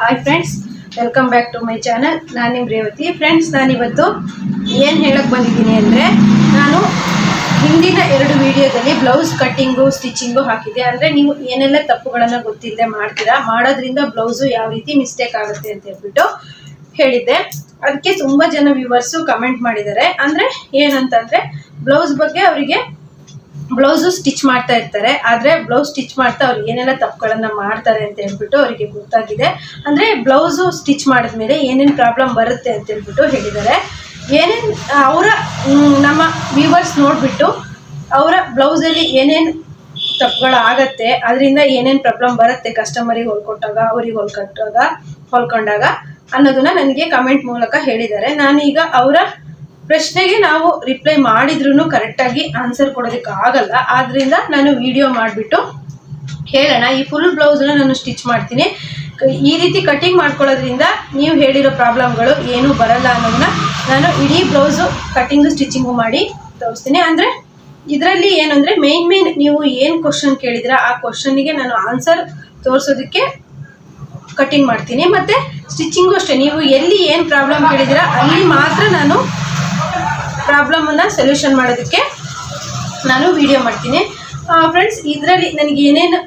Hi friends welcome back to my channel ನಾನು ನಿಮ್ಮ Revathi. Friends ನಾನಿವತ್ತು ಏನು ಹೇಳಕ್ಕೆ ಬಂದಿದ್ದೀನಿ ಅಂದರೆ ನಾನು ಹಿಂದಿನ ಎರಡು ವಿಡಿಯೋದಲ್ಲಿ ಬ್ಲೌಸ್ ಕಟ್ಟಿಂಗು ಸ್ಟಿಚಿಂಗು ಹಾಕಿದ್ದೆ. ಅಂದರೆ ನೀವು ಏನೆಲ್ಲ ತಪ್ಪುಗಳನ್ನು ಗೊತ್ತಿಲ್ಲದೆ ಮಾಡ್ತೀರಾ, ಮಾಡೋದ್ರಿಂದ ಬ್ಲೌಸು ಯಾವ ರೀತಿ ಮಿಸ್ಟೇಕ್ ಆಗುತ್ತೆ ಅಂತ ಹೇಳ್ಬಿಟ್ಟು ಹೇಳಿದ್ದೆ. ಅದಕ್ಕೆ ತುಂಬ ಜನ ವ್ಯೂವರ್ಸು ಕಮೆಂಟ್ ಮಾಡಿದ್ದಾರೆ. ಅಂದರೆ ಏನಂತಂದರೆ ಬ್ಲೌಸ್ ಬಗ್ಗೆ ಅವರಿಗೆ ಬ್ಲೌಸು ಸ್ಟಿಚ್ ಮಾಡ್ತಾ ಇರ್ತಾರೆ, ಆದರೆ ಬ್ಲೌಸ್ ಸ್ಟಿಚ್ ಮಾಡ್ತಾ ಅವ್ರು ಏನೆಲ್ಲ ತಪ್ಪುಗಳನ್ನು ಮಾಡ್ತಾರೆ ಅಂತ ಹೇಳ್ಬಿಟ್ಟು ಅವರಿಗೆ ಗೊತ್ತಾಗಿದೆ. ಅಂದರೆ ಬ್ಲೌಸು ಸ್ಟಿಚ್ ಮಾಡಿದ್ಮೇಲೆ ಏನೇನು ಪ್ರಾಬ್ಲಮ್ ಬರುತ್ತೆ ಅಂತ ಹೇಳ್ಬಿಟ್ಟು ಹೇಳಿದ್ದಾರೆ. ಏನೇನು, ಅವರ ನಮ್ಮ ವ್ಯೂವರ್ಸ್ ನೋಡಿಬಿಟ್ಟು ಅವರ ಬ್ಲೌಸಲ್ಲಿ ಏನೇನು ತಪ್ಪುಗಳಾಗತ್ತೆ ಅದರಿಂದ ಏನೇನು ಪ್ರಾಬ್ಲಮ್ ಬರುತ್ತೆ ಕಸ್ಟಮರಿಗೆ ಹೊಲ್ಕೊಟ್ಟಾಗ, ಅವ್ರಿಗೆ ಹೊಲ್ಕೊಟ್ಟಾಗ, ಹೊಲ್ಕೊಂಡಾಗ ಅನ್ನೋದನ್ನ ನನಗೆ ಕಮೆಂಟ್ ಮೂಲಕ ಹೇಳಿದ್ದಾರೆ. ನಾನೀಗ ಅವರ ಪ್ರಶ್ನೆಗೆ ನಾವು ರಿಪ್ಲೈ ಮಾಡಿದ್ರು ಕರೆಕ್ಟಾಗಿ ಆನ್ಸರ್ ಕೊಡೋದಕ್ಕೆ ಆಗಲ್ಲ ಆದ್ರಿಂದ ನಾನು ವಿಡಿಯೋ ಮಾಡಿಬಿಟ್ಟು ಹೇಳೋಣ. ಈ ಫುಲ್ ಬ್ಲೌಸ್ನ ನಾನು ಸ್ಟಿಚ್ ಮಾಡ್ತೀನಿ. ಈ ರೀತಿ ಕಟಿಂಗ್ ಮಾಡ್ಕೊಳ್ಳೋದ್ರಿಂದ ನೀವು ಹೇಳಿರೋ ಪ್ರಾಬ್ಲಮ್ಗಳು ಏನೂ ಬರಲ್ಲ ಅನ್ನೋದನ್ನ ನಾನು ಇಡೀ ಬ್ಲೌಸು ಕಟಿಂಗು ಸ್ಟಿಚಿಂಗು ಮಾಡಿ ತೋರಿಸ್ತೀನಿ. ಅಂದರೆ ಇದರಲ್ಲಿ ಏನು ಮೇನ್ ಮೇಯ್ನ್ ನೀವು ಏನು ಕ್ವಶನ್ ಕೇಳಿದ್ರ ಆ ಕ್ವಶನ್ನಿಗೆ ನಾನು ಆನ್ಸರ್ ತೋರಿಸೋದಕ್ಕೆ ಕಟಿಂಗ್ ಮಾಡ್ತೀನಿ. ಮತ್ತು ಸ್ಟಿಚಿಂಗು ಅಷ್ಟೇ. ನೀವು ಎಲ್ಲಿ ಏನು ಪ್ರಾಬ್ಲಮ್ ಕೇಳಿದಿರ ಅಲ್ಲಿ ಮಾತ್ರ ನಾನು ಪ್ರಾಬ್ಲಮನ್ನು ಸೊಲ್ಯೂಷನ್ ಮಾಡೋದಕ್ಕೆ ನಾನು ವಿಡಿಯೋ ಮಾಡ್ತೀನಿ. ಫ್ರೆಂಡ್ಸ್ ಇದರಲ್ಲಿ ನನಗೆ ಏನೇನು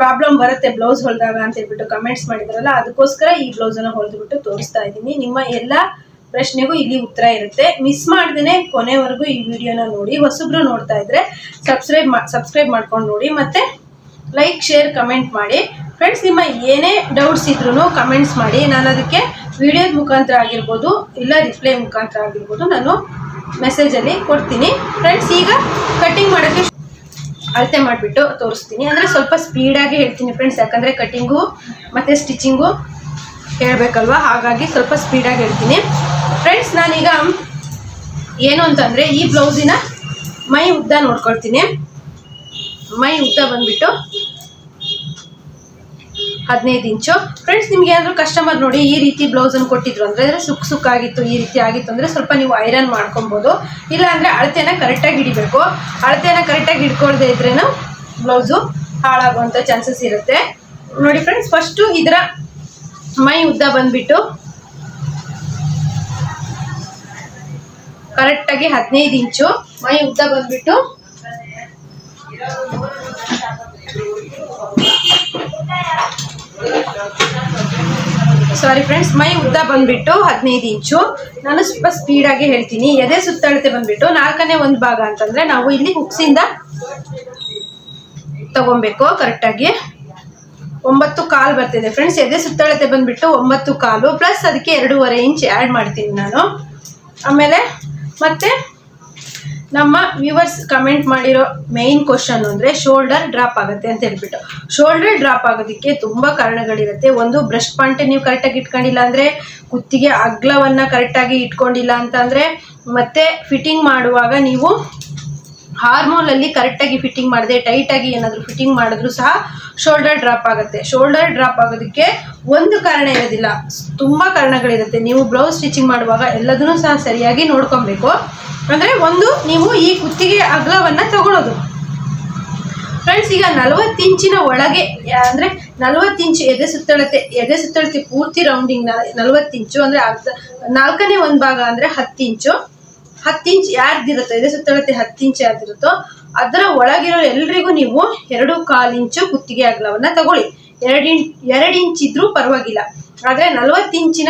ಪ್ರಾಬ್ಲಮ್ ಬರುತ್ತೆ ಬ್ಲೌಸ್ ಹೊಲಿದಾಗ ಅಂತ ಹೇಳ್ಬಿಟ್ಟು ಕಮೆಂಟ್ಸ್ ಮಾಡಿದ್ರಲ್ಲ, ಅದಕ್ಕೋಸ್ಕರ ಈ ಬ್ಲೌಸನ್ನು ಹೊಲಿದ್ಬಿಟ್ಟು ತೋರಿಸ್ತಾ ಇದ್ದೀನಿ. ನಿಮ್ಮ ಎಲ್ಲ ಪ್ರಶ್ನೆಗೂ ಇಲ್ಲಿ ಉತ್ತರ ಇರುತ್ತೆ. ಮಿಸ್ ಮಾಡ್ದೇ ಕೊನೆವರೆಗೂ ಈ ವಿಡಿಯೋನ ನೋಡಿ, ಹೊಸಬ್ರು ನೋಡ್ತಾ ಇದ್ರೆ ಸಬ್ಸ್ಕ್ರೈಬ್ ಸಬ್ಸ್ಕ್ರೈಬ್ ಮಾಡ್ಕೊಂಡು ನೋಡಿ, ಮತ್ತು ಲೈಕ್ ಶೇರ್ ಕಮೆಂಟ್ ಮಾಡಿ. ಫ್ರೆಂಡ್ಸ್ ನಿಮ್ಮ ಏನೇ ಡೌಟ್ಸ್ ಇದ್ರೂ ಕಮೆಂಟ್ಸ್ ಮಾಡಿ. ನಾನು ಅದಕ್ಕೆ ವಿಡಿಯೋದ ಮುಖಾಂತರ ಆಗಿರ್ಬೋದು, ಇಲ್ಲ ರಿಪ್ಲೈ ಮುಖಾಂತರ ಆಗಿರ್ಬೋದು, ನಾನು ಮೆಸೇಜಲ್ಲಿ ಕೊಡ್ತೀನಿ. ಫ್ರೆಂಡ್ಸ್ ಈಗ ಕಟ್ಟಿಂಗ್ ಮಾಡೋಕ್ಕೆ ಅಳತೆ ಮಾಡಿಬಿಟ್ಟು ತೋರಿಸ್ತೀನಿ. ಅಂದರೆ ಸ್ವಲ್ಪ ಸ್ಪೀಡಾಗಿ ಹೇಳ್ತೀನಿ ಫ್ರೆಂಡ್ಸ್ ಯಾಕಂದರೆ ಕಟ್ಟಿಂಗು ಮತ್ತು ಸ್ಟಿಚಿಂಗು ಹೇಳಬೇಕಲ್ವ? ಹಾಗಾಗಿ ಸ್ವಲ್ಪ ಸ್ಪೀಡಾಗಿ ಹೇಳ್ತೀನಿ. ಫ್ರೆಂಡ್ಸ್ ನಾನೀಗ ಏನು ಅಂತಂದರೆ ಈ ಬ್ಲೌಸಿನ ಮೈ ಉದ್ದ ನೋಡ್ಕೊಳ್ತೀನಿ. ಮೈ ಉದ್ದ ಬಂದ್ಬಿಟ್ಟು ಹದಿನೈದು ಇಂಚು. ಫ್ರೆಂಡ್ಸ್ ನಿಮ್ಗೆ ಏನಾದರೂ ಕಸ್ಟಮರ್ ನೋಡಿ ಈ ರೀತಿ ಬ್ಲೌಸನ್ನು ಕೊಟ್ಟಿದ್ರು ಅಂದರೆ ಸುಕ್ ಸುಕ್ಕಾಗಿತ್ತು ಈ ರೀತಿ ಆಗಿತ್ತು ಅಂದರೆ ಸ್ವಲ್ಪ ನೀವು ಐರನ್ ಮಾಡ್ಕೊಬೋದು. ಇಲ್ಲ ಅಂದ್ರೆ ಅಳತೆನ ಕರೆಕ್ಟಾಗಿ ಹಿಡಿಬೇಕು. ಅಳತೆನ ಕರೆಕ್ಟಾಗಿ ಹಿಡ್ಕೊಳ್ದೇ ಇದ್ರೇನು ಬ್ಲೌಸು ಹಾಳಾಗುವಂಥ ಚಾನ್ಸಸ್ ಇರುತ್ತೆ. ನೋಡಿ ಫ್ರೆಂಡ್ಸ್ ಫಸ್ಟು ಇದರ ಮೈ ಉದ್ದ ಬಂದ್ಬಿಟ್ಟು ಕರೆಕ್ಟಾಗಿ ಹದಿನೈದು ಇಂಚು ಮೈ ಉದ್ದ ಬಂದ್ಬಿಟ್ಟು ಸಾರಿ ಫ್ರೆಂಡ್ಸ್ ಮೈ ಉದ್ದ ಬಂದ್ಬಿಟ್ಟು ಹದಿನೈದು ಇಂಚು. ನಾನು ಸ್ವಲ್ಪ ಸ್ಪೀಡಾಗಿ ಹೇಳ್ತೀನಿ. ಎದೆ ಸುತ್ತಳತೆ ಬಂದ್ಬಿಟ್ಟು ನಾಲ್ಕನೇ ಒಂದು ಭಾಗ ಅಂತಂದ್ರೆ ನಾವು ಇಲ್ಲಿ ಹುಕ್ಸಿಂದ ತಗೊಬೇಕು ಕರೆಕ್ಟಾಗಿ ಒಂಬತ್ತು ಕಾಲು ಬರ್ತಿದೆ ಫ್ರೆಂಡ್ಸ್ ಎದೆ ಸುತ್ತಳತೆ ಬಂದ್ಬಿಟ್ಟು ಒಂಬತ್ತು ಕಾಲು. ಪ್ಲಸ್ ಅದಕ್ಕೆ ಎರಡೂವರೆ ಇಂಚ್ ಆ್ಯಡ್ ಮಾಡ್ತೀನಿ ನಾನು. ಆಮೇಲೆ ಮತ್ತೆ ನಮ್ಮ ವ್ಯೂವರ್ಸ್ ಕಮೆಂಟ್ ಮಾಡಿರೋ ಮೇನ್ ಕ್ವಶನ್ ಅಂದರೆ ಶೋಲ್ಡರ್ ಡ್ರಾಪ್ ಆಗುತ್ತೆ ಅಂತ ಹೇಳ್ಬಿಟ್ಟು. ಶೋಲ್ಡರ್ ಡ್ರಾಪ್ ಆಗೋದಕ್ಕೆ ತುಂಬ ಕಾರಣಗಳಿರುತ್ತೆ. ಒಂದು ಬ್ರಷ್ ಪಾಯಿಂಟ್ ನೀವು ಕರೆಕ್ಟಾಗಿ ಇಟ್ಕೊಂಡಿಲ್ಲ ಅಂದರೆ ಕುತ್ತಿಗೆ ಅಗ್ಲವನ್ನು ಕರೆಕ್ಟಾಗಿ ಇಟ್ಕೊಂಡಿಲ್ಲ ಅಂತಂದರೆ ಮತ್ತೆ ಫಿಟ್ಟಿಂಗ್ ಮಾಡುವಾಗ ನೀವು ಹಾರ್ಮೋನಲ್ಲಿ ಕರೆಕ್ಟಾಗಿ ಫಿಟ್ಟಿಂಗ್ ಮಾಡದೆ ಟೈಟಾಗಿ ಏನಾದರೂ ಫಿಟ್ಟಿಂಗ್ ಮಾಡಿದ್ರು ಸಹ ಶೋಲ್ಡರ್ ಡ್ರಾಪ್ ಆಗುತ್ತೆ. ಶೋಲ್ಡರ್ ಡ್ರಾಪ್ ಆಗೋದಕ್ಕೆ ಒಂದು ಕಾರಣ ಇರೋದಿಲ್ಲ. ತುಂಬ ಕಾರಣಗಳಿರುತ್ತೆ. ನೀವು ಬ್ಲೌಸ್ ಸ್ಟಿಚಿಂಗ್ ಮಾಡುವಾಗ ಎಲ್ಲದನ್ನೂ ಸಹ ಸರಿಯಾಗಿ ನೋಡ್ಕೊಬೇಕು. ಅಂದರೆ ಒಂದು, ನೀವು ಈ ಕುತ್ತಿಗೆ ಅಗಲವನ್ನು ತಗೊಳ್ಳೋದು ಫ್ರೆಂಡ್ಸ್ ಈಗ ನಲವತ್ತು ಇಂಚಿನ ಒಳಗೆ ಅಂದರೆ ನಲವತ್ತು ಇಂಚು ಎದೆ ಸುತ್ತಳತೆ ಎದೆ ಸುತ್ತಳತೆ ಪೂರ್ತಿ ರೌಂಡಿಂಗ್ ನಲವತ್ತು ಇಂಚು ಅಂದರೆ ಅರ್ಧ, ನಾಲ್ಕನೇ ಒಂದು ಭಾಗ ಅಂದರೆ ಹತ್ತು ಇಂಚು ಹತ್ತು ಇಂಚ್ ಯಾರ್ದಿರುತ್ತೋ, ಎದೆ ಸುತ್ತಳತೆ ಹತ್ತು ಇಂಚ್ ಯಾರ್ದಿರುತ್ತೋ, ಅದರ ಒಳಗಿರೋ ಎಲ್ರಿಗೂ ನೀವು ಎರಡು ಕಾಲು ಇಂಚು ಕುತ್ತಿಗೆ ಅಗಲವನ್ನು ತಗೊಳ್ಳಿ. ಎರಡು ಇಂಚ್ ಎರಡು ಇಂಚ್ ಇದ್ರೂ ಪರವಾಗಿಲ್ಲ. ಆದರೆ ನಲವತ್ತು ಇಂಚಿನ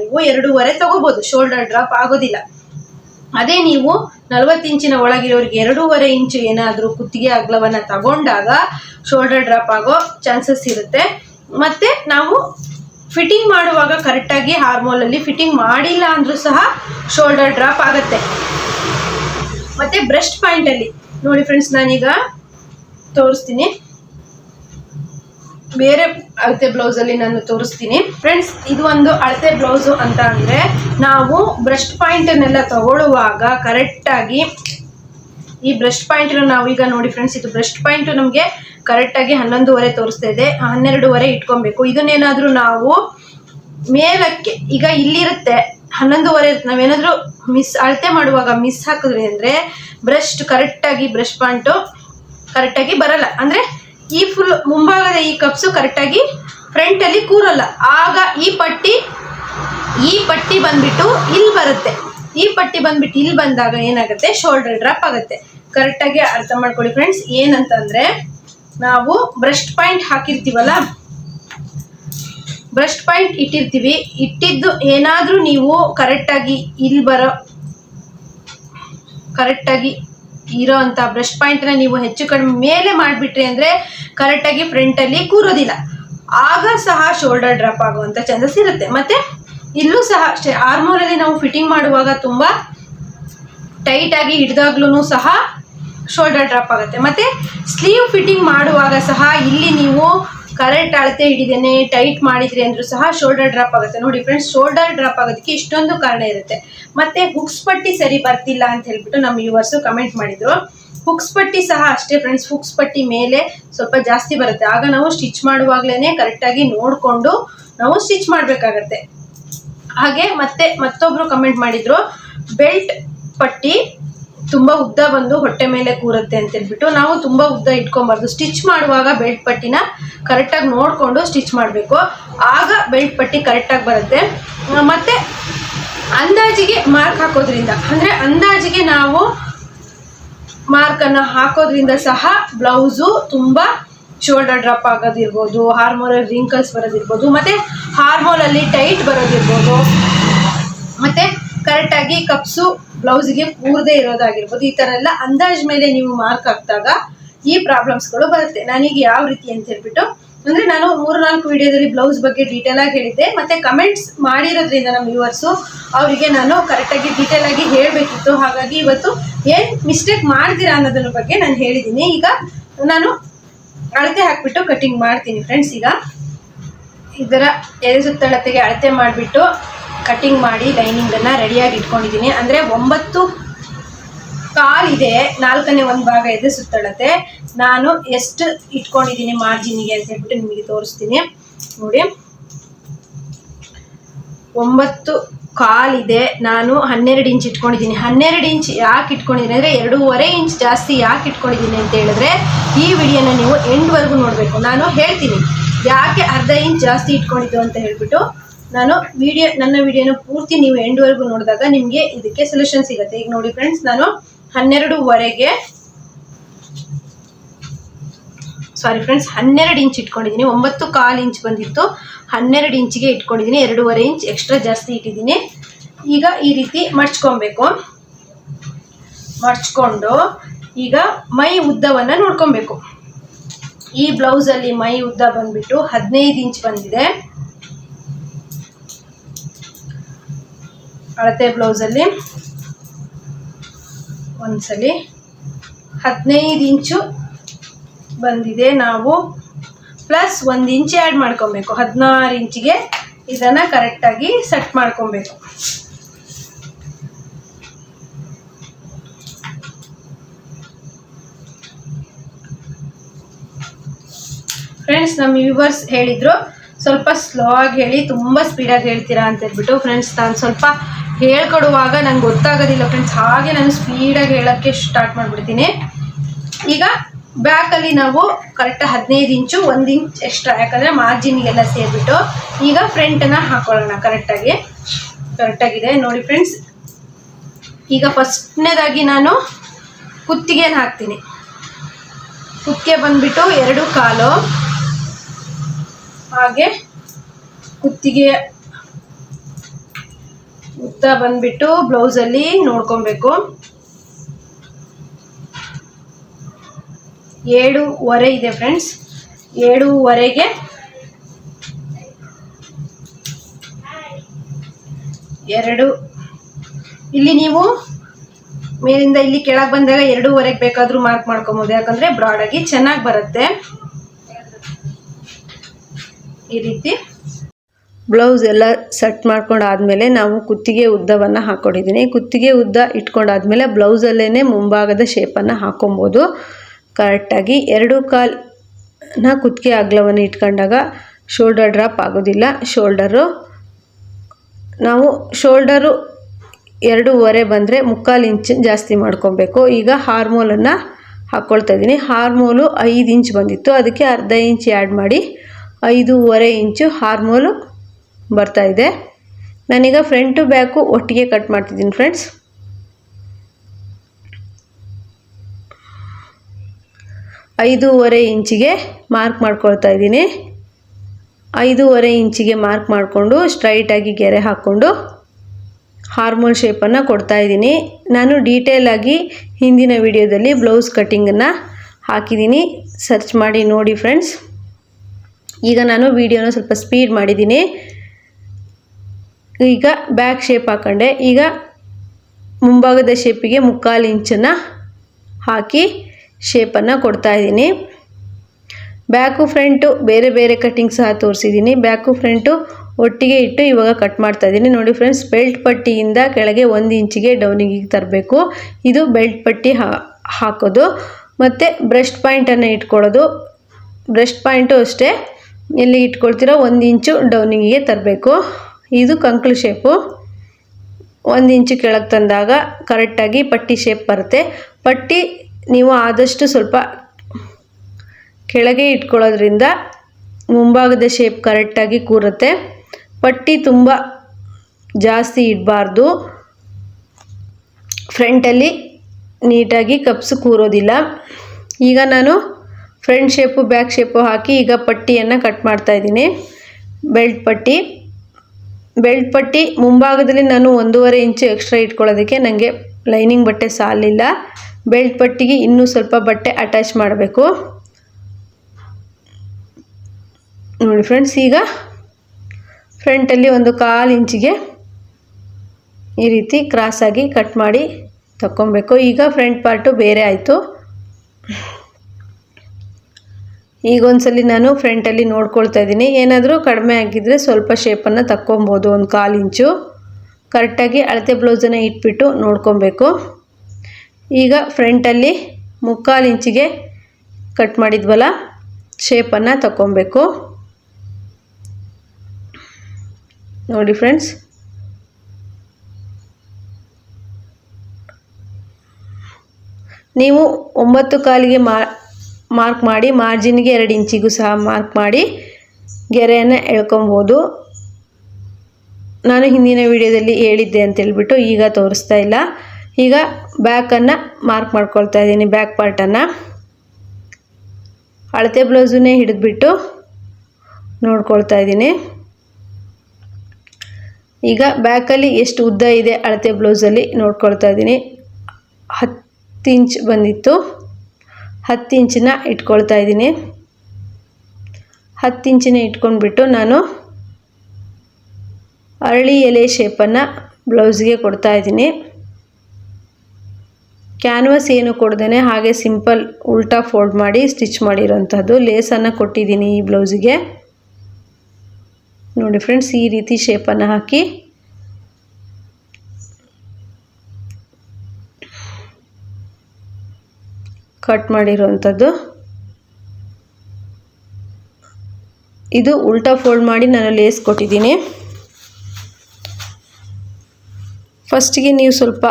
ನೀವು ಎರಡೂವರೆ ತಗೋಬೋದು. ಶೋಲ್ಡರ್ ಡ್ರಾಪ್ ಆಗೋದಿಲ್ಲ. ಅದೇ ನೀವು ನಲವತ್ತು ಇಂಚಿನ ಒಳಗಿರೋರಿಗೆ ಎರಡೂವರೆ ಇಂಚು ಏನಾದರೂ ಕುತ್ತಿಗೆ ಅಗಲವನ್ನು ತಗೊಂಡಾಗ ಶೋಲ್ಡರ್ ಡ್ರಾಪ್ ಆಗೋ ಚಾನ್ಸಸ್ ಇರುತ್ತೆ. ಮತ್ತು ನಾವು ಫಿಟ್ಟಿಂಗ್ ಮಾಡುವಾಗ ಕರೆಕ್ಟಾಗಿ ಹಾರ್ಮೋಲಲ್ಲಿ ಫಿಟ್ಟಿಂಗ್ ಮಾಡಿಲ್ಲ ಅಂದರೂ ಸಹ ಶೋಲ್ಡರ್ ಡ್ರಾಪ್ ಆಗುತ್ತೆ. ಮತ್ತು ಬ್ರೆಸ್ಟ್ ಪಾಯಿಂಟಲ್ಲಿ ನೋಡಿ ಫ್ರೆಂಡ್ಸ್ ನಾನೀಗ ತೋರಿಸ್ತೀನಿ. ಬೇರೆ ಅಳತೆ ಬ್ಲೌಸಲ್ಲಿ ನಾನು ತೋರಿಸ್ತೀನಿ. ಫ್ರೆಂಡ್ಸ್ ಇದು ಒಂದು ಅಳತೆ ಬ್ಲೌಸು ಅಂತ ಅಂದರೆ ನಾವು ಬ್ರೆಸ್ಟ್ ಪಾಯಿಂಟನ್ನೆಲ್ಲ ತಗೊಳ್ಳುವಾಗ ಕರೆಕ್ಟಾಗಿ ಈ ಬ್ರೆಸ್ಟ್ ಪಾಯಿಂಟ್ ನಾವು ಈಗ ನೋಡಿ ಫ್ರೆಂಡ್ಸ್ ಇದು ಬ್ರೆಸ್ಟ್ ಪಾಯಿಂಟು ನಮಗೆ ಕರೆಕ್ಟಾಗಿ ಹನ್ನೊಂದುವರೆ ತೋರಿಸ್ತಾ ಇದೆ. ಹನ್ನೆರಡುವರೆ ಇಟ್ಕೊಬೇಕು. ಇದನ್ನೇನಾದರೂ ನಾವು ಮೇಲಕ್ಕೆ, ಈಗ ಇಲ್ಲಿರುತ್ತೆ, ಹನ್ನೊಂದುವರೆ, ನಾವೇನಾದರೂ ಮಿಸ್ ಅಳತೆ ಮಾಡುವಾಗ ಮಿಸ್ ಹಾಕಿದ್ರೆ ಅಂದರೆ ಬ್ರಷ್ ಕರೆಕ್ಟಾಗಿ ಬ್ರಷ್ ಪಾಯಿಂಟು ಕರೆಕ್ಟಾಗಿ ಬರಲ್ಲ. ಅಂದರೆ ಈ ಫುಲ್ ಮುಂಭಾಗದ ಈ ಕಪ್ಸು ಕರೆಕ್ಟಾಗಿ ಫ್ರಂಟಲ್ಲಿ ಕೂರಲ್ಲ. ಆಗ ಈ ಪಟ್ಟಿ ಈ ಪಟ್ಟಿ ಬಂದ್ಬಿಟ್ಟು ಇಲ್ಲಿ ಬರುತ್ತೆ. ಈ ಪಟ್ಟಿ ಬಂದ್ಬಿಟ್ಟು ಇಲ್ಲಿ ಬಂದಾಗ ಏನಾಗುತ್ತೆ? ಶೋಲ್ಡರ್ ಡ್ರಾಪ್ ಆಗುತ್ತೆ. ಕರೆಕ್ಟಾಗಿ ಅರ್ಥ ಮಾಡ್ಕೊಳ್ಳಿ ಫ್ರೆಂಡ್ಸ್ ಏನಂತಂದ್ರೆ ನಾವು ಬ್ರೆಸ್ಟ್ ಪಾಯಿಂಟ್ ಹಾಕಿರ್ತೀವಲ್ಲ? ಬ್ರಷ್ ಪಾಯಿಂಟ್ ಇಟ್ಟಿರ್ತೀವಿ. ಇಟ್ಟಿದ್ದು ಏನಾದರೂ ನೀವು ಕರೆಕ್ಟಾಗಿ ಇಲ್ಲಿ ಬರೋ ಕರೆಕ್ಟಾಗಿ ಇರೋ ಅಂಥ ಬ್ರಷ್ ಪಾಯಿಂಟನ್ನ ನೀವು ಹೆಚ್ಚು ಕಡಿಮೆ ಮೇಲೆ ಮಾಡಿಬಿಟ್ರಿ ಅಂದರೆ ಕರೆಕ್ಟಾಗಿ ಫ್ರಂಟಲ್ಲಿ ಕೂರೋದಿಲ್ಲ. ಆಗ ಸಹ ಶೋಲ್ಡರ್ ಡ್ರಾಪ್ ಆಗುವಂಥ ಚಾನ್ಸಸ್ ಇರುತ್ತೆ. ಮತ್ತು ಇಲ್ಲೂ ಸಹ ಅಷ್ಟೇ ಆರ್ಮೋರಲ್ಲಿ ನಾವು ಫಿಟ್ಟಿಂಗ್ ಮಾಡುವಾಗ ತುಂಬ ಟೈಟಾಗಿ ಹಿಡಿದಾಗ್ಲೂ ಸಹ ಶೋಲ್ಡರ್ ಡ್ರಾಪ್ ಆಗುತ್ತೆ. ಮತ್ತು ಸ್ಲೀವ್ ಫಿಟ್ಟಿಂಗ್ ಮಾಡುವಾಗ ಸಹ ಇಲ್ಲಿ ನೀವು ಕರೆಕ್ಟ್ ಅಳತೆ ಹಿಡಿದೇನೆ, ಟೈಟ್ ಮಾಡಿದ್ರಿ ಅಂದ್ರೂ ಸಹ ಶೋಲ್ಡರ್ ಡ್ರಾಪ್ ಆಗುತ್ತೆ. ನೋಡಿ ಫ್ರೆಂಡ್ಸ್ ಶೋಲ್ಡರ್ ಡ್ರಾಪ್ ಆಗೋದಕ್ಕೆ ಇಷ್ಟೊಂದು ಕಾರಣ ಇರುತ್ತೆ. ಮತ್ತೆ ಹುಕ್ಸ್ ಪಟ್ಟಿ ಸರಿ ಬರ್ತಿಲ್ಲ ಅಂತ ಹೇಳ್ಬಿಟ್ಟು ನಮ್ಮ ಯುವರ್ಸು ಕಮೆಂಟ್ ಮಾಡಿದ್ರು. ಹುಕ್ಸ್ ಪಟ್ಟಿ ಸಹ ಅಷ್ಟೇ ಫ್ರೆಂಡ್ಸ್ ಹುಕ್ಸ್ ಪಟ್ಟಿ ಮೇಲೆ ಸ್ವಲ್ಪ ಜಾಸ್ತಿ ಬರುತ್ತೆ. ಆಗ ನಾವು ಸ್ಟಿಚ್ ಮಾಡುವಾಗಲೇ ಕರೆಕ್ಟಾಗಿ ನೋಡಿಕೊಂಡು ನಾವು ಸ್ಟಿಚ್ ಮಾಡಬೇಕಾಗತ್ತೆ. ಹಾಗೆ ಮತ್ತೆ ಮತ್ತೊಬ್ರು ಕಮೆಂಟ್ ಮಾಡಿದ್ರು ಬೆಲ್ಟ್ ಪಟ್ಟಿ ತುಂಬಾ ಉದ್ದ ಬಂದು ಹೊಟ್ಟೆ ಮೇಲೆ ಕೂರುತ್ತೆ ಅಂತ ಹೇಳ್ಬಿಟ್ಟು ನಾವು ತುಂಬಾ ಉದ್ದ ಇಟ್ಕೊಬಾರ್ದು. ಸ್ಟಿಚ್ ಮಾಡುವಾಗ ಬೆಲ್ಟ್ ಪಟ್ಟಿನ ಕರೆಕ್ಟಾಗಿ ನೋಡಿಕೊಂಡು ಸ್ಟಿಚ್ ಮಾಡಬೇಕು. ಆಗ ಬೆಲ್ಟ್ ಪಟ್ಟಿ ಕರೆಕ್ಟಾಗಿ ಬರುತ್ತೆ. ಮತ್ತೆ ಅಂದಾಜಿಗೆ ಮಾರ್ಕ್ ಹಾಕೋದ್ರಿಂದ, ಅಂದ್ರೆ ಅಂದಾಜಿಗೆ ನಾವು ಮಾರ್ಕನ್ನು ಹಾಕೋದ್ರಿಂದ ಸಹ ಬ್ಲೌಸು ತುಂಬ ಶೋಲ್ಡರ್ ಡ್ರಾಪ್ ಆಗೋದಿರ್ಬೋದು ಹಾರ್ಮೋಲ್ ರಿಂಕಲ್ಸ್ ಬರೋದಿರ್ಬೋದು, ಮತ್ತು ಹಾರ್ಮೋನಲ್ಲಿ ಟೈಟ್ ಬರೋದಿರ್ಬೋದು. ಮತ್ತು ಕರೆಕ್ಟಾಗಿ ಕಪ್ಸು ಬ್ಲೌಸ್ಗೆ ಕೂರದೇ ಇರೋದಾಗಿರ್ಬೋದು. ಈ ಥರ ಎಲ್ಲ ಅಂದಾಜ್ ಮೇಲೆ ನೀವು ಮಾರ್ಕ್ ಹಾಕಿದಾಗ ಈ ಪ್ರಾಬ್ಲಮ್ಸ್ಗಳು ಬರುತ್ತೆ. ನನಗೆ ಯಾವ ರೀತಿ ಅಂತ ಹೇಳ್ಬಿಟ್ಟು, ಅಂದರೆ ನಾನು ಮೂರು ನಾಲ್ಕು ವಿಡಿಯೋದಲ್ಲಿ ಬ್ಲೌಸ್ ಬಗ್ಗೆ ಡೀಟೇಲ್ ಆಗಿ ಹೇಳಿದ್ದೆ. ಮತ್ತು ಕಮೆಂಟ್ಸ್ ಮಾಡಿರೋದ್ರಿಂದ ನಮ್ಮ ವ್ಯೂವರ್ಸು ಅವರಿಗೆ ನಾನು ಕರೆಕ್ಟಾಗಿ ಡೀಟೇಲ್ ಆಗಿ ಹೇಳಬೇಕಿತ್ತು. ಹಾಗಾಗಿ ಇವತ್ತು ಏನು ಮಿಸ್ಟೇಕ್ ಮಾಡ್ತೀರಾ ಅನ್ನೋದ್ರ ಬಗ್ಗೆ ನಾನು ಹೇಳಿದ್ದೀನಿ. ಈಗ ನಾನು ಅಳತೆ ಹಾಕ್ಬಿಟ್ಟು ಕಟಿಂಗ್ ಮಾಡ್ತೀನಿ ಫ್ರೆಂಡ್ಸ್ ಈಗ ಇದರ ಎದೆ ಸುತ್ತಳತೆಗೆ ಅಳತೆ ಮಾಡಿಬಿಟ್ಟು ಕಟಿಂಗ್ ಮಾಡಿ ಲೈನಿಂಗನ್ನು ರೆಡಿಯಾಗಿ ಇಟ್ಕೊಂಡಿದ್ದೀನಿ. ಅಂದರೆ ಒಂಬತ್ತು ಕಾಲಿದೆ ನಾಲ್ಕನೇ ಒಂದು ಭಾಗ ಇದೆ ಸುತ್ತಳತೆ ನಾನು ಎಷ್ಟು ಇಟ್ಕೊಂಡಿದ್ದೀನಿ ಮಾರ್ಜಿನಿಗೆ ಅಂತ ಹೇಳ್ಬಿಟ್ಟು ನಿಮಗೆ ತೋರಿಸ್ತೀನಿ. ನೋಡಿ. ಒಂಬತ್ತು ಕಾಲಿದೆ ನಾನು ಹನ್ನೆರಡು ಇಂಚ್ ಇಟ್ಕೊಂಡಿದ್ದೀನಿ. ಹನ್ನೆರಡು ಇಂಚ್ ಯಾಕೆ ಇಟ್ಕೊಂಡಿದ್ದೀನಿ ಅಂದರೆ ಎರಡೂವರೆ ಇಂಚ್ ಜಾಸ್ತಿ ಯಾಕೆ ಇಟ್ಕೊಂಡಿದ್ದೀನಿ ಅಂತ ಹೇಳಿದ್ರೆ, ಈ ವಿಡಿಯೋನ ನೀವು ಎಂಡ್ವರೆಗೂ ನೋಡಬೇಕು. ನಾನು ಹೇಳ್ತೀನಿ, ಯಾಕೆ ಅರ್ಧ ಇಂಚ್ ಜಾಸ್ತಿ ಇಟ್ಕೊಂಡಿದ್ದು ಅಂತ ಹೇಳ್ಬಿಟ್ಟು ನಾನು ವಿಡಿಯೋ ನನ್ನ ವಿಡಿಯೋನ ಪೂರ್ತಿ ನೀವು ಎಂಡ್ವರೆಗೂ ನೋಡಿದಾಗ ನಿಮಗೆ ಇದಕ್ಕೆ ಸೊಲ್ಯೂಷನ್ ಸಿಗುತ್ತೆ. ಈಗ ನೋಡಿ ಫ್ರೆಂಡ್ಸ್ ನಾನು ಹನ್ನೆರಡುವರೆಗೆ ಸಾರಿ ಫ್ರೆಂಡ್ಸ್ ಹನ್ನೆರಡು ಇಂಚ್ ಇಟ್ಕೊಂಡಿದ್ದೀನಿ. ಒಂಬತ್ತು ಕಾಲು ಇಂಚ್ ಬಂದಿತ್ತು. ಹನ್ನೆರಡು ಇಂಚಿಗೆ ಇಟ್ಕೊಂಡಿದ್ದೀನಿ. ಎರಡೂವರೆ ಇಂಚ್ ಎಕ್ಸ್ಟ್ರಾ ಜಾಸ್ತಿ ಇಟ್ಟಿದ್ದೀನಿ. ಈಗ ಈ ರೀತಿ ಮಡ್ಚ್ಕೊಬೇಕು ಮಡ್ಚ್ಕೊಂಡು ಈಗ ಮೈ ಉದ್ದವನ್ನು ನೋಡ್ಕೊಬೇಕು. ಈ ಬ್ಲೌಸಲ್ಲಿ ಮೈ ಉದ್ದ ಬಂದ್ಬಿಟ್ಟು ಹದಿನೈದು ಇಂಚ್ ಬಂದಿದೆ. ಅಳತೆ ಬ್ಲೌಸಲ್ಲಿ ಒಂದ್ಸಲಿ ಹದಿನೈದು ಇಂಚು ಬಂದಿದೆ ನಾವು. ಪ್ಲಸ್ ಒಂದು ಇಂಚು ಆ್ಯಡ್ ಮಾಡ್ಕೊಬೇಕು. ಹದಿನಾರು ಇಂಚಿಗೆ ಇದನ್ನು ಕರೆಕ್ಟಾಗಿ ಸೆಟ್ ಮಾಡ್ಕೊಬೇಕು. ಫ್ರೆಂಡ್ಸ್ ನಮ್ಮ ವ್ಯೂವರ್ಸ್ ಹೇಳಿದ್ರು, ಸ್ವಲ್ಪ ಸ್ಲೋ ಆಗಿ ಹೇಳಿ, ತುಂಬ ಸ್ಪೀಡಾಗಿ ಹೇಳ್ತೀರಾ ಅಂತ ಹೇಳ್ಬಿಟ್ಟು ಫ್ರೆಂಡ್ಸ್ ನಾನು ಸ್ವಲ್ಪ ಹೇಳ್ಕೊಡುವಾಗ ನಂಗೆ ಗೊತ್ತಾಗೋದಿಲ್ಲ ಫ್ರೆಂಡ್ಸ್ ಹಾಗೆ ನಾನು ಸ್ಪೀಡಾಗಿ ಹೇಳೋಕ್ಕೆ ಸ್ಟಾರ್ಟ್ ಮಾಡಿಬಿಡ್ತೀನಿ. ಈಗ ಬ್ಯಾಕಲ್ಲಿ ನಾವು ಕರೆಕ್ಟ್ ಹದಿನೈದು ಇಂಚು ಒಂದು ಇಂಚ್ ಎಕ್ಸ್ಟ್ರಾ ಯಾಕಂದರೆ ಮಾರ್ಜಿನ್ಗೆಲ್ಲ ಸೇರಿಬಿಟ್ಟು ಈಗ ಫ್ರಂಟನ್ನು ಹಾಕೊಳ್ಳೋಣ ಕರೆಕ್ಟಾಗಿ ಕರೆಕ್ಟಾಗಿದೆ ನೋಡಿ ಫ್ರೆಂಡ್ಸ್ ಈಗ ಫಸ್ಟ್ನೇದಾಗಿ ನಾನು ಕುತ್ತಿಗೆನ ಹಾಕ್ತೀನಿ. ಕುತ್ತಿಗೆ ಬಂದ್ಬಿಟ್ಟು ಎರಡು ಕಾಲು. ಹಾಗೆ ಕುತ್ತಿಗೆ ಉದ್ದ ಬಂದ್ಬಿಟ್ಟು ಬ್ಲೌಸಲ್ಲಿ ನೋಡ್ಕೊಬೇಕು. ಏಳುವರೆ ಇದೆ ಫ್ರೆಂಡ್ಸ್ ಏಳುವರೆಗೆ ಎರಡು. ಇಲ್ಲಿ ನೀವು ಮೇಲಿಂದ ಇಲ್ಲಿ ಕೆಳಗೆ ಬಂದಾಗ ಎರಡೂವರೆಗೆ ಬೇಕಾದರೂ ಮಾರ್ಕ್ ಮಾಡ್ಕೊಬೋದು. ಯಾಕಂದರೆ ಬ್ರಾಡಾಗಿ ಚೆನ್ನಾಗಿ ಬರುತ್ತೆ. ಈ ರೀತಿ. ಬ್ಲೌಸ್ ಎಲ್ಲ ಸೆಟ್ ಮಾಡ್ಕೊಂಡಾದ್ಮೇಲೆ ನಾವು ಕುತ್ತಿಗೆ ಉದ್ದವನ್ನು ಹಾಕ್ಕೊಂಡಿದ್ದೀನಿ ಕುತ್ತಿಗೆ ಉದ್ದ ಇಟ್ಕೊಂಡಾದ್ಮೇಲೆ ಬ್ಲೌಸಲ್ಲೇ ಮುಂಭಾಗದ ಶೇಪನ್ನು ಹಾಕೊಬೋದು. ಕರೆಕ್ಟಾಗಿ ಎರಡು ನ ಕುತ್ತಿಗೆ ಅಗ್ಲವನ್ನು ಇಟ್ಕೊಂಡಾಗ ಶೋಲ್ಡರ್ ಡ್ರಾಪ್ ಆಗೋದಿಲ್ಲ. ಶೋಲ್ಡರು ನಾವು ಶೋಲ್ಡರು ಎರಡೂವರೆ ಬಂದರೆ ಮುಕ್ಕಾಲು ಇಂಚ್ ಜಾಸ್ತಿ ಮಾಡ್ಕೊಬೇಕು. ಈಗ ಹಾರ್ಮೋಲನ್ನು ಹಾಕ್ಕೊಳ್ತಾ ಇದ್ದೀನಿ. ಹಾರ್ಮೋಲು ಐದು ಇಂಚ್ ಬಂದಿತ್ತು. ಅದಕ್ಕೆ ಅರ್ಧ ಇಂಚ್ ಆ್ಯಡ್ ಮಾಡಿ ಐದೂವರೆ ಇಂಚು ಹಾರ್ಮೋಲು ಬರ್ತಾ ಇದೆ. ನಾನೀಗ ಫ್ರಂಟು ಬ್ಯಾಕು ಒಟ್ಟಿಗೆ ಕಟ್ ಮಾಡ್ತಿದ್ದೀನಿ ಫ್ರೆಂಡ್ಸ್ ಐದೂವರೆ ಇಂಚಿಗೆ ಮಾರ್ಕ್ ಮಾಡ್ಕೊಳ್ತಾ ಇದ್ದೀನಿ. ಐದೂವರೆ ಇಂಚಿಗೆ ಮಾರ್ಕ್ ಮಾಡಿಕೊಂಡು ಸ್ಟ್ರೈಟಾಗಿ ಗೆರೆ ಹಾಕ್ಕೊಂಡು ಹಾರ್ಮೋಲ್ ಶೇಪನ್ನು ಕೊಡ್ತಾ ಇದ್ದೀನಿ. ನಾನು ಡೀಟೇಲಾಗಿ ಹಿಂದಿನ ವಿಡಿಯೋದಲ್ಲಿ ಬ್ಲೌಸ್ ಕಟ್ಟಿಂಗನ್ನು ಹಾಕಿದ್ದೀನಿ. ಸರ್ಚ್ ಮಾಡಿ ನೋಡಿ ಫ್ರೆಂಡ್ಸ್ ಈಗ ನಾನು ವಿಡಿಯೋನ ಸ್ವಲ್ಪ ಸ್ಪೀಡ್ ಮಾಡಿದ್ದೀನಿ. ಈಗ ಬ್ಯಾಕ್ ಶೇಪ್ ಹಾಕೊಂಡೆ. ಈಗ ಮುಂಭಾಗದ ಶೇಪಿಗೆ ಮುಕ್ಕಾಲು ಇಂಚನ್ನು ಹಾಕಿ ಶೇಪನ್ನು ಕೊಡ್ತಾ ಇದ್ದೀನಿ. ಬ್ಯಾಕು ಫ್ರಂಟು ಬೇರೆ ಬೇರೆ ಕಟ್ಟಿಂಗ್ ಸಹ ತೋರಿಸಿದ್ದೀನಿ. ಬ್ಯಾಕು ಫ್ರಂಟು ಒಟ್ಟಿಗೆ ಇಟ್ಟು ಇವಾಗ ಕಟ್ ಮಾಡ್ತಾ ಇದ್ದೀನಿ. ನೋಡಿ ಫ್ರೆಂಡ್ಸ್ ಬೆಲ್ಟ್ ಪಟ್ಟಿಯಿಂದ ಕೆಳಗೆ ಒಂದು ಇಂಚಿಗೆ ಡೌನಿಗೆ ತರಬೇಕು. ಇದು ಬೆಲ್ಟ್ ಪಟ್ಟಿ ಹಾಕೋದು. ಮತ್ತು ಬ್ರೆಸ್ಟ್ ಪಾಯಿಂಟನ್ನು ಇಟ್ಕೊಳ್ಳೋದು. ಬ್ರೆಸ್ಟ್ ಪಾಯಿಂಟು ಅಷ್ಟೇ. ಎಲ್ಲಿ ಇಟ್ಕೊಳ್ತೀರೋ ಒಂದು ಇಂಚು ಡೌನಿಂಗಿಗೆ ತರಬೇಕು. ಇದು ಕಂಕ್ಳು ಶೇಪು ಒಂದು ಇಂಚು ಕೆಳಗೆ ತಂದಾಗ ಕರೆಕ್ಟಾಗಿ ಪಟ್ಟಿ ಶೇಪ್ ಬರುತ್ತೆ. ಪಟ್ಟಿ ನೀವು ಆದಷ್ಟು ಸ್ವಲ್ಪ ಕೆಳಗೆ ಇಟ್ಕೊಳ್ಳೋದ್ರಿಂದ ಮುಂಭಾಗದ ಶೇಪ್ ಕರೆಕ್ಟಾಗಿ ಕೂರುತ್ತೆ. ಪಟ್ಟಿ ತುಂಬ ಜಾಸ್ತಿ ಇಡಬಾರ್ದು. ಫ್ರಂಟಲ್ಲಿ ನೀಟಾಗಿ ಕಪ್ಸು ಕೂರೋದಿಲ್ಲ. ಈಗ ನಾನು ಫ್ರಂಟ್ ಶೇಪು ಬ್ಯಾಕ್ ಶೇಪು ಹಾಕಿ ಈಗ ಪಟ್ಟಿಯನ್ನು ಕಟ್ ಮಾಡ್ತಾಯಿದ್ದೀನಿ ಬೆಲ್ಟ್ ಪಟ್ಟಿ. ಬೆಲ್ಟ್ ಪಟ್ಟಿ ಮುಂಭಾಗದಲ್ಲಿ ನಾನು ಒಂದೂವರೆ ಇಂಚು ಎಕ್ಸ್ಟ್ರಾ ಇಟ್ಕೊಳ್ಳೋದಕ್ಕೆ ನನಗೆ ಲೈನಿಂಗ್ ಬಟ್ಟೆ ಸಾಲಿಲ್ಲ. ಬೆಲ್ಟ್ ಪಟ್ಟಿಗೆ ಇನ್ನೂ ಸ್ವಲ್ಪ ಬಟ್ಟೆ ಅಟ್ಯಾಚ್ ಮಾಡಬೇಕು. ನೋಡಿ ಫ್ರೆಂಡ್ಸ್ ಈಗ ಫ್ರಂಟಲ್ಲಿ ಒಂದು ಕಾಲು ಇಂಚಿಗೆ ಈ ರೀತಿ ಕ್ರಾಸಾಗಿ ಕಟ್ ಮಾಡಿ ತಗೊಬೇಕು ಈಗ ಫ್ರಂಟ್ ಪಾರ್ಟು ಬೇರೆ ಆಯಿತು. ಈಗ ಒಂದ್ಸಲಿ ನಾನು ಫ್ರಂಟಲ್ಲಿ ನೋಡ್ಕೊಳ್ತಾ ಇದ್ದೀನಿ. ಏನಾದರೂ ಕಡಿಮೆ ಆಗಿದ್ದರೆ ಸ್ವಲ್ಪ ಶೇಪನ್ನು ತಕ್ಕೊಬೋದು, ಒಂದು ಕಾಲು ಇಂಚು. ಕರೆಕ್ಟಾಗಿ ಅಳತೆ ಬ್ಲೌಸನ್ನು ಇಟ್ಬಿಟ್ಟು ನೋಡ್ಕೊಬೇಕು. ಈಗ ಫ್ರಂಟಲ್ಲಿ ಮುಕ್ಕಾಲು ಇಂಚಿಗೆ ಕಟ್ ಮಾಡಿದ್ವಲ್ಲ ಶೇಪನ್ನು ತಗೊಬೇಕು ನೋಡಿ ಫ್ರೆಂಡ್ಸ್ ನೀವು ಒಂಬತ್ತು ಕಾಲಿಗೆ ಮಾರ್ಕ್ ಮಾಡಿ ಮಾರ್ಜಿನ್ಗೆ ಎರಡು ಇಂಚಿಗೂ ಸಹ ಮಾರ್ಕ್ ಮಾಡಿ ಗೆರೆಯನ್ನು ಎಳ್ಕೊಬೋದು ನಾನು ಹಿಂದಿನ ವಿಡಿಯೋದಲ್ಲಿ ಹೇಳಿದ್ದೆ ಅಂತ ಹೇಳ್ಬಿಟ್ಟು ಈಗ ತೋರಿಸ್ತಾ ಇಲ್ಲ. ಈಗ ಬ್ಯಾಕನ್ನು ಮಾರ್ಕ್ ಮಾಡ್ಕೊಳ್ತಾ ಇದ್ದೀನಿ ಬ್ಯಾಕ್ ಪಾರ್ಟನ್ನು ಅಳತೆ ಬ್ಲೌಸನ್ನೇ ಹಿಡಿದ್ಬಿಟ್ಟು ನೋಡ್ಕೊಳ್ತಾ ಇದ್ದೀನಿ. ಈಗ ಬ್ಯಾಕಲ್ಲಿ ಎಷ್ಟು ಉದ್ದ ಇದೆ ಅಳತೆ ಬ್ಲೌಸಲ್ಲಿ ನೋಡ್ಕೊಳ್ತಾ ಇದ್ದೀನಿ. ಹತ್ತು ಇಂಚ್ ಬಂದಿತ್ತು. ಹತ್ತು ಇಂಚಿನ ಇಟ್ಕೊಳ್ತಾ ಇದ್ದೀನಿ. ಹತ್ತು ಇಂಚಿನ ಇಟ್ಕೊಂಡ್ಬಿಟ್ಟು ನಾನು ಅರಳಿ ಎಲೆ ಶೇಪನ್ನು ಬ್ಲೌಸ್ಗೆ ಕೊಡ್ತಾ ಇದ್ದೀನಿ. ಕ್ಯಾನ್ವಸ್ ಏನು ಕೊಡ್ದೇ ಹಾಗೆ ಸಿಂಪಲ್ ಉಲ್ಟಾ ಫೋಲ್ಡ್ ಮಾಡಿ ಸ್ಟಿಚ್ ಮಾಡಿರೋಂಥದ್ದು. ಲೇಸನ್ನು ಕೊಟ್ಟಿದ್ದೀನಿ ಈ ಬ್ಲೌಸಿಗೆ ನೋಡಿ ಫ್ರೆಂಡ್ಸ್ ಈ ರೀತಿ ಶೇಪನ್ನು ಹಾಕಿ ಕಟ್ ಮಾಡಿರುವಂಥದ್ದು. ಇದು ಉಲ್ಟಾ ಫೋಲ್ಡ್ ಮಾಡಿ ನಾನು ಲೇಸ್ ಕೊಟ್ಟಿದ್ದೀನಿ. ಫಸ್ಟಿಗೆ ನೀವು ಸ್ವಲ್ಪ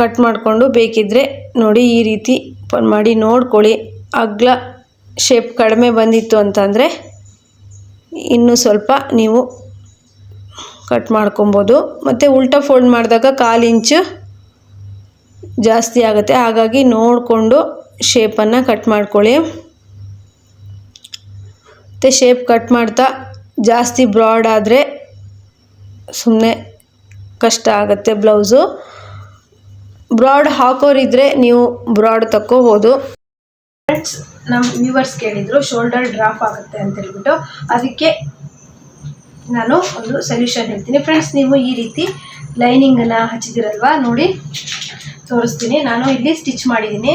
ಕಟ್ ಮಾಡಿಕೊಂಡು ಬೇಕಿದ್ದರೆ ನೋಡಿ ಈ ರೀತಿ ಮಾಡಿ ನೋಡ್ಕೊಳ್ಳಿ. ಅಗ್ಲ ಶೇಪ್ ಕಡಿಮೆ ಬಂದಿತ್ತು ಅಂತಂದರೆ ಇನ್ನೂ ಸ್ವಲ್ಪ ನೀವು ಕಟ್ ಮಾಡ್ಕೊಬೋದು. ಮತ್ತು ಉಲ್ಟಾ ಫೋಲ್ಡ್ ಮಾಡಿದಾಗ ಕಾಲು ಇಂಚು ಜಾಸ್ತಿ ಆಗುತ್ತೆ. ಹಾಗಾಗಿ ನೋಡಿಕೊಂಡು ಶೇಪನ್ನು ಕಟ್ ಮಾಡ್ಕೊಳ್ಳಿ. ಮತ್ತು ಶೇಪ್ ಕಟ್ ಮಾಡ್ತಾ ಜಾಸ್ತಿ ಬ್ರಾಡ್ ಆದರೆ ಸುಮ್ಮನೆ ಕಷ್ಟ ಆಗುತ್ತೆ ಬ್ಲೌಸು ಬ್ರಾಡ್ ಹಾಕೋರಿದ್ರೆ ನೀವು ಬ್ರಾಡ್ ತಕ್ಕೋಬೋದು. ಫ್ರೆಂಡ್ಸ್ ನಮ್ಮ ವ್ಯೂವರ್ಸ್ ಕೇಳಿದರು ಶೋಲ್ಡರ್ ಡ್ರಾಪ್ ಆಗುತ್ತೆ ಅಂತ ಹೇಳ್ಬಿಟ್ಟು. ಅದಕ್ಕೆ ನಾನು ಒಂದು ಸೊಲ್ಯೂಷನ್ ಹೇಳ್ತೀನಿ. ಫ್ರೆಂಡ್ಸ್ ನೀವು ಈ ರೀತಿ ಲೈನಿಂಗನ್ನು ಹಚ್ಚಿದಿರಲ್ವಾ ನೋಡಿ. ತೋರಿಸ್ತೀನಿ. ನಾನು ಇಲ್ಲಿ ಸ್ಟಿಚ್ ಮಾಡಿದ್ದೀನಿ.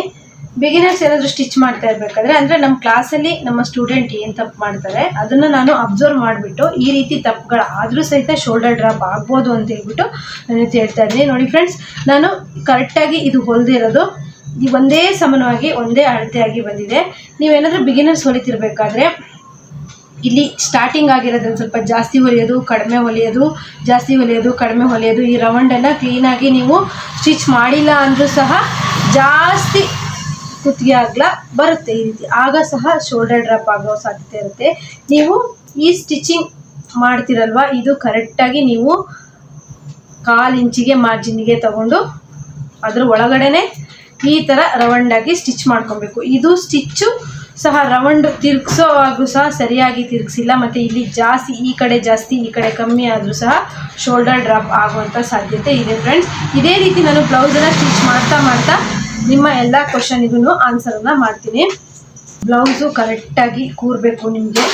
ಬಿಗಿನರ್ಸ್ ಏನಾದರೂ ಸ್ಟಿಚ್ ಮಾಡ್ತಾ ಇರಬೇಕಾದ್ರೆ, ಅಂದರೆ ನಮ್ಮ ಕ್ಲಾಸಲ್ಲಿ ನಮ್ಮ ಸ್ಟೂಡೆಂಟ್ ಏನು ತಪ್ಪು ಮಾಡ್ತಾರೆ, ಅದನ್ನು ನಾನು ಅಬ್ಸರ್ವ್ ಮಾಡಿಬಿಟ್ಟು ಈ ರೀತಿ ತಪ್ಪುಗಳು ಆದರೂ ಸಹಿತ ಶೋಲ್ಡರ್ ಡ್ರಾಪ್ ಆಗ್ಬೋದು ಅಂತ ಹೇಳ್ಬಿಟ್ಟು ನಾನು ಹೇಳ್ತಾ ಇದ್ದೀನಿ. ನೋಡಿ ಫ್ರೆಂಡ್ಸ್ ನಾನು ಕರೆಕ್ಟಾಗಿ ಇದು ಹೊಲ್ದೇ ಇರೋದು, ಈ ಒಂದೇ ಸಮನವಾಗಿ, ಒಂದೇ ಅಳತೆಯಾಗಿ ಬಂದಿದೆ. ನೀವೇನಾದರೂ ಬಿಗಿನರ್ಸ್ ಹೊಲಿತಿರ್ಬೇಕಾದ್ರೆ ಇಲ್ಲಿ ಸ್ಟಾರ್ಟಿಂಗ್ ಆಗಿರೋದ್ರಲ್ಲಿ ಸ್ವಲ್ಪ ಜಾಸ್ತಿ ಹೊಲಿಯೋದು, ಕಡಿಮೆ ಹೊಲಿಯೋದು, ಜಾಸ್ತಿ ಹೊಲಿಯೋದು, ಕಡಿಮೆ ಹೊಲಿಯೋದು ಈ ರೌಂಡನ್ನು ಕ್ಲೀನಾಗಿ ನೀವು ಸ್ಟಿಚ್ ಮಾಡಿಲ್ಲ ಅಂದರೂ ಸಹ ಜಾಸ್ತಿ ಕುತ್ತಿಗೆ ಆಗ್ಲ ಬರುತ್ತೆ ಈ ರೀತಿ. ಆಗ ಸಹ ಶೋಲ್ಡರ್ ಡ್ರಾಪ್ ಆಗೋ ಸಾಧ್ಯತೆ ಇರುತ್ತೆ. ನೀವು ಈ ಸ್ಟಿಚಿಂಗ್ ಮಾಡ್ತಿರಲ್ವ? ಇದು ಕರೆಕ್ಟಾಗಿ ನೀವು ಕಾಲು ಇಂಚಿಗೆ ಮಾರ್ಜಿನ್ಗೆ ತಗೊಂಡು ಅದ್ರ ಒಳಗಡೆನೆ ಈ ಥರ ರೌಂಡಾಗಿ ಸ್ಟಿಚ್ ಮಾಡ್ಕೊಬೇಕು. ಇದು ಸ್ಟಿಚ್ಚು ಸಹ ರೌಂಡ್ ತಿರುಗಿಸೋವಾಗೂ ಸಹ ಸರಿಯಾಗಿ ತಿರುಗಿಸಿಲ್ಲ, ಮತ್ತು ಇಲ್ಲಿ ಜಾಸ್ತಿ, ಈ ಕಡೆ ಜಾಸ್ತಿ, ಈ ಕಡೆ ಕಮ್ಮಿ ಆದರೂ ಸಹ ಶೋಲ್ಡರ್ ಡ್ರಾಪ್ ಆಗುವಂಥ ಸಾಧ್ಯತೆ ಇದೆ ಫ್ರೆಂಡ್ಸ್ ಇದೇ ರೀತಿ ನಾನು ಬ್ಲೌಸನ್ನು ಸ್ಟಿಚ್ ಮಾಡ್ತಾ ಮಾಡ್ತಾ ನಿಮ್ಮ ಎಲ್ಲ ಕ್ವಶನಿಗೂ ಆನ್ಸರನ್ನು ಮಾಡ್ತೀನಿ. ಬ್ಲೌಸು ಕರೆಕ್ಟಾಗಿ ಕೂರಬೇಕು ನಿಮಗೆ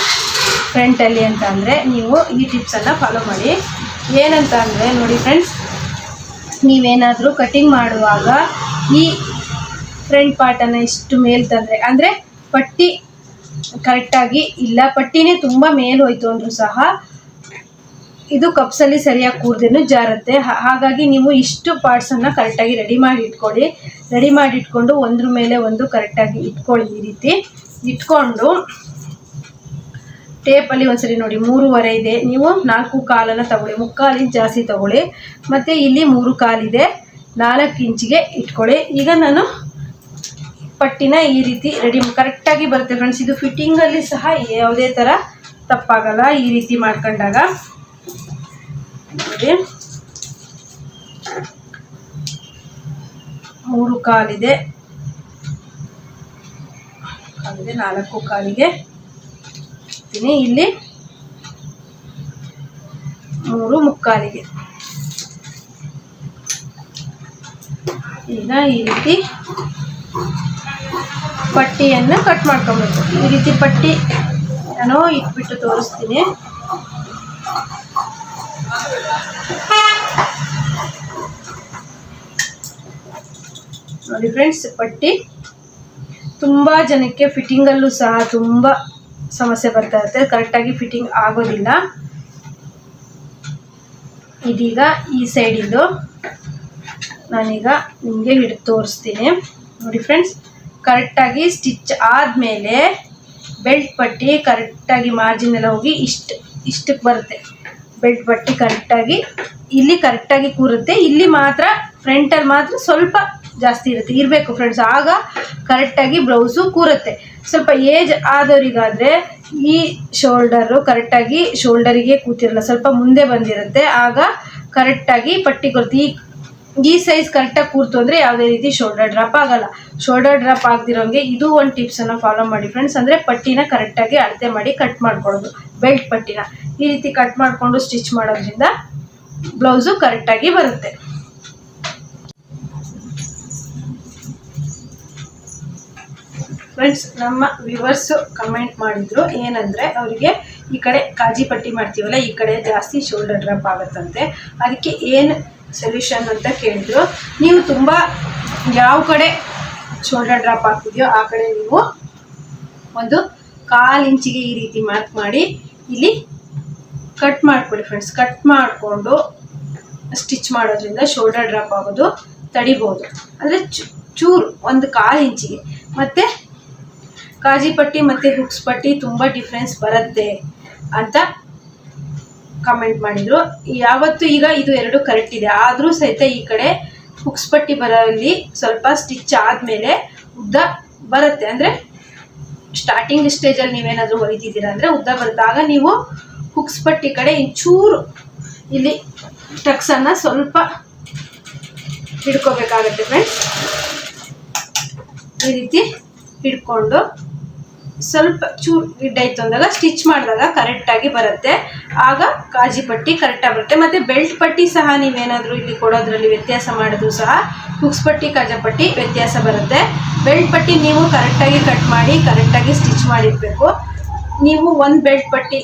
ಫ್ರಂಟಲ್ಲಿ ಅಂತ ಅಂದರೆ ನೀವು ಈ ಟಿಪ್ಸನ್ನು ಫಾಲೋ ಮಾಡಿ. ಏನಂತ ಅಂದರೆ ನೋಡಿ ಫ್ರೆಂಡ್ಸ್ ನೀವೇನಾದರೂ ಕಟಿಂಗ್ ಮಾಡುವಾಗ ಈ ಫ್ರಂಟ್ ಪಾರ್ಟನ್ನು ಇಷ್ಟು ಮೇಲ್ ತಂದರೆ, ಅಂದರೆ ಪಟ್ಟಿ ಕರೆಕ್ಟಾಗಿ ಇಲ್ಲ. ಪಟ್ಟಿನೇ ತುಂಬ ಮೇಲ್ ಹೋಯ್ತು ಅಂದರೂ ಸಹ ಇದು ಕಪ್ಸಲ್ಲಿ ಸರಿಯಾಗಿ ಕೂರ್ದೇನು ಜಾರುತ್ತೆ. ಹಾಗಾಗಿ ನೀವು ಇಷ್ಟು ಪಾರ್ಟ್ಸನ್ನು ಕರೆಕ್ಟಾಗಿ ರೆಡಿ ಮಾಡಿ ಇಟ್ಕೊಳ್ಳಿ. ರೆಡಿ ಮಾಡಿ ಇಟ್ಕೊಂಡು ಒಂದ್ರ ಮೇಲೆ ಒಂದು ಕರೆಕ್ಟಾಗಿ ಇಟ್ಕೊಳ್ಳಿ ಈ ರೀತಿ. ಇಟ್ಕೊಂಡು ಟೇಪಲ್ಲಿ ಒಂದ್ಸರಿ ನೋಡಿ, ಮೂರುವರೆ ಇದೆ. ನೀವು ನಾಲ್ಕು ಕಾಲನ್ನು ತಗೊಳ್ಳಿ. ಮುಕ್ಕಾಲು ಇಂಚ್ ಜಾಸ್ತಿ ತಗೊಳ್ಳಿ. ಮತ್ತು ಇಲ್ಲಿ ಮೂರು ಕಾಲಿದೆ. ನಾಲ್ಕು ಇಂಚಿಗೆ ಇಟ್ಕೊಳ್ಳಿ. ಈಗ ನಾನು ಪಟ್ಟಿನ ಈ ರೀತಿ ರೆಡಿ ಕರೆಕ್ಟಾಗಿ ಬರುತ್ತೆ ಫ್ರೆಂಡ್ಸ್ ಇದು ಫಿಟ್ಟಿಂಗಲ್ಲಿ ಸಹ ಯಾವುದೇ ಥರ ತಪ್ಪಾಗಲ್ಲ ಈ ರೀತಿ ಮಾಡ್ಕೊಂಡಾಗ. ನೋಡಿ. ಮೂರು ಕಾಲಿದೆ. ಕಾಲಿದೆ, ನಾಲ್ಕು ಕಾಲಿಗೆ ಇಲ್ಲಿ ಮೂರು ಮುಕ್ಕಾಲಿಗೆ. ಈಗ ಈ ರೀತಿ ಪಟ್ಟಿಯನ್ನು ಕಟ್ ಮಾಡ್ಕೊಬೇಕು. ಈ ರೀತಿ ಪಟ್ಟಿ ನಾನು ಇಟ್ಬಿಟ್ಟು ತೋರಿಸ್ತೀನಿ. ನೋಡಿ ಫ್ರೆಂಡ್ಸ್ ಪಟ್ಟಿ ತುಂಬ ಜನಕ್ಕೆ ಫಿಟ್ಟಿಂಗಲ್ಲೂ ಸಹ ತುಂಬ ಸಮಸ್ಯೆ ಬರ್ತಾ ಇರುತ್ತೆ. ಕರೆಕ್ಟಾಗಿ ಫಿಟ್ಟಿಂಗ್ ಆಗೋದಿಲ್ಲ. ಇದೀಗ ಈ ಸೈಡಿಂದು ನಾನೀಗ ನಿಮಗೆ ಹಿಡಿದು ತೋರಿಸ್ತೀನಿ. ನೋಡಿ ಫ್ರೆಂಡ್ಸ್ ಕರೆಕ್ಟಾಗಿ ಸ್ಟಿಚ್ ಆದಮೇಲೆ ಬೆಲ್ಟ್ ಪಟ್ಟಿ ಕರೆಕ್ಟಾಗಿ ಮಾರ್ಜಿನ್ ಎಲ್ಲ ಹೋಗಿ ಇಷ್ಟು ಇಷ್ಟಕ್ಕೆ ಬರುತ್ತೆ. ಬೆಲ್ಟ್ ಪಟ್ಟಿ ಕರೆಕ್ಟಾಗಿ ಇಲ್ಲಿ ಕರೆಕ್ಟಾಗಿ ಕೂರುತ್ತೆ. ಇಲ್ಲಿ ಮಾತ್ರ ಫ್ರಂಟಲ್ಲಿ ಮಾತ್ರ ಸ್ವಲ್ಪ ಜಾಸ್ತಿ ಇರುತ್ತೆ. ಇರಬೇಕು ಫ್ರೆಂಡ್ಸ್ ಆಗ ಕರೆಕ್ಟಾಗಿ ಬ್ಲೌಸು ಕೂರುತ್ತೆ. ಸ್ವಲ್ಪ ಏಜ್ ಆದವರಿಗಾದರೆ ಈ ಶೋಲ್ಡರು ಕರೆಕ್ಟಾಗಿ ಶೋಲ್ಡರಿಗೆ ಕೂತಿರಲ್ಲ, ಸ್ವಲ್ಪ ಮುಂದೆ ಬಂದಿರುತ್ತೆ. ಆಗ ಕರೆಕ್ಟಾಗಿ ಪಟ್ಟಿ ಕೊಡ್ತೀವಿ. ಈ ಸೈಜ್ ಕರೆಕ್ಟಾಗಿ ಕೂರ್ತು ಅಂದರೆ ಯಾವುದೇ ರೀತಿ ಶೋಲ್ಡರ್ ಡ್ರಾಪ್ ಆಗಲ್ಲ. ಶೋಲ್ಡರ್ ಡ್ರಾಪ್ ಆಗದಿರೋಂಗೆ ಇದು ಒಂದು ಟಿಪ್ಸನ್ನು ಫಾಲೋ ಮಾಡಿ ಫ್ರೆಂಡ್ಸ್ ಅಂದರೆ ಪಟ್ಟಿನ ಕರೆಕ್ಟಾಗಿ ಅಳತೆ ಮಾಡಿ ಕಟ್ ಮಾಡ್ಕೊಳ್ಳೋದು. ಬೆಲ್ಟ್ ಪಟ್ಟಿನ. ಈ ರೀತಿ ಕಟ್ ಮಾಡಿಕೊಂಡು ಸ್ಟಿಚ್ ಮಾಡೋದ್ರಿಂದ ಬ್ಲೌಸು ಕರೆಕ್ಟಾಗಿ ಬರುತ್ತೆ. ಫ್ರೆಂಡ್ಸ್ ನಮ್ಮ ವ್ಯೂವರ್ಸು ಕಮೆಂಟ್ ಮಾಡಿದ್ರು ಏನಂದರೆ ಅವರಿಗೆ ಈ ಕಡೆ ಕಾಜಿ ಪಟ್ಟಿ ಮಾಡ್ತೀವಲ್ಲ, ಈ ಕಡೆ ಜಾಸ್ತಿ ಶೋಲ್ಡರ್ ಡ್ರಾಪ್ ಆಗುತ್ತಂತೆ. ಅದಕ್ಕೆ ಏನು ಸೊಲ್ಯೂಷನ್ ಅಂತ ಕೇಳಿದ್ರು. ನೀವು ತುಂಬ ಯಾವ ಕಡೆ ಶೋಲ್ಡರ್ ಡ್ರಾಪ್ ಆಗ್ತಿದೆಯೋ ಆ ಕಡೆ ನೀವು ಒಂದು ಕಾಲು ಇಂಚಿಗೆ ಈ ರೀತಿ ಮಾರ್ಕ್ ಮಾಡಿ ಇಲ್ಲಿ ಕಟ್ ಮಾಡ್ಕೊಳ್ಳಿ ಫ್ರೆಂಡ್ಸ್ ಕಟ್ ಮಾಡಿಕೊಂಡು ಸ್ಟಿಚ್ ಮಾಡೋದ್ರಿಂದ ಶೋಲ್ಡರ್ ಡ್ರಾಪ್ ಆಗೋದು, ತಡಿಬೋದು. ಅಂದರೆ ಚೂರು ಒಂದು ಕಾಲು ಇಂಚಿಗೆ. ಮತ್ತು ಕಾಜಿ ಪಟ್ಟಿ ಮತ್ತು ಹುಕ್ಸ್ ಪಟ್ಟಿ ತುಂಬ ಡಿಫ್ರೆನ್ಸ್ ಬರುತ್ತೆ ಅಂತ ಕಮೆಂಟ್ ಮಾಡಿದರು. ಯಾವತ್ತು ಈಗ ಇದು ಎರಡು ಕರೆಕ್ಟ್ ಇದೆ. ಆದರೂ ಸಹಿತ ಈ ಕಡೆ ಹುಕ್ಸ್ ಪಟ್ಟಿ ಬರೋಲ್ಲಿ ಸ್ವಲ್ಪ ಸ್ಟಿಚ್ ಆದಮೇಲೆ ಉದ್ದ ಬರುತ್ತೆ. ಅಂದರೆ ಸ್ಟಾರ್ಟಿಂಗ್ ಸ್ಟೇಜಲ್ಲಿ ನೀವೇನಾದರೂ ಹೊಲಿತಿದ್ದೀರಾ ಅಂದರೆ ಉದ್ದ ಬರುತ್ತಾಗ ನೀವು ಹುಕ್ಸ್ ಪಟ್ಟಿ ಕಡೆ ಇಂಚೂರು ಇಲ್ಲಿ ಟಕ್ಸನ್ನು ಸ್ವಲ್ಪ ಹಿಡ್ಕೋಬೇಕಾಗತ್ತೆ ಫ್ರೆಂಡ್ಸ್ ಈ ರೀತಿ ಹಿಡ್ಕೊಂಡು ಸ್ವಲ್ಪ ಚೂರು ಗಿಡ್ಡ ಇತ್ತು ಅಂದಾಗ ಸ್ಟಿಚ್ ಮಾಡಿದಾಗ ಕರೆಕ್ಟಾಗಿ ಬರುತ್ತೆ. ಆಗ ಕಾಜಿ ಪಟ್ಟಿ ಕರೆಕ್ಟಾಗಿ ಬರುತ್ತೆ ಮತ್ತು ಬೆಲ್ಟ್ ಪಟ್ಟಿ ಸಹ ನೀವೇನಾದರೂ ಇಲ್ಲಿ ಕೊಡೋದ್ರಲ್ಲಿ ವ್ಯತ್ಯಾಸ ಮಾಡಿದ್ರು ಸಹ ಹುಕ್ಸ್ ಪಟ್ಟಿ, ಕಾಜ ಪಟ್ಟಿ ವ್ಯತ್ಯಾಸ ಬರುತ್ತೆ. ಬೆಲ್ಟ್ ಪಟ್ಟಿ ನೀವು ಕರೆಕ್ಟಾಗಿ ಕಟ್ ಮಾಡಿ ಕರೆಕ್ಟಾಗಿ ಸ್ಟಿಚ್ ಮಾಡಿರಬೇಕು. ನೀವು ಒಂದು ಬೆಲ್ಟ್ ಪಟ್ಟಿ,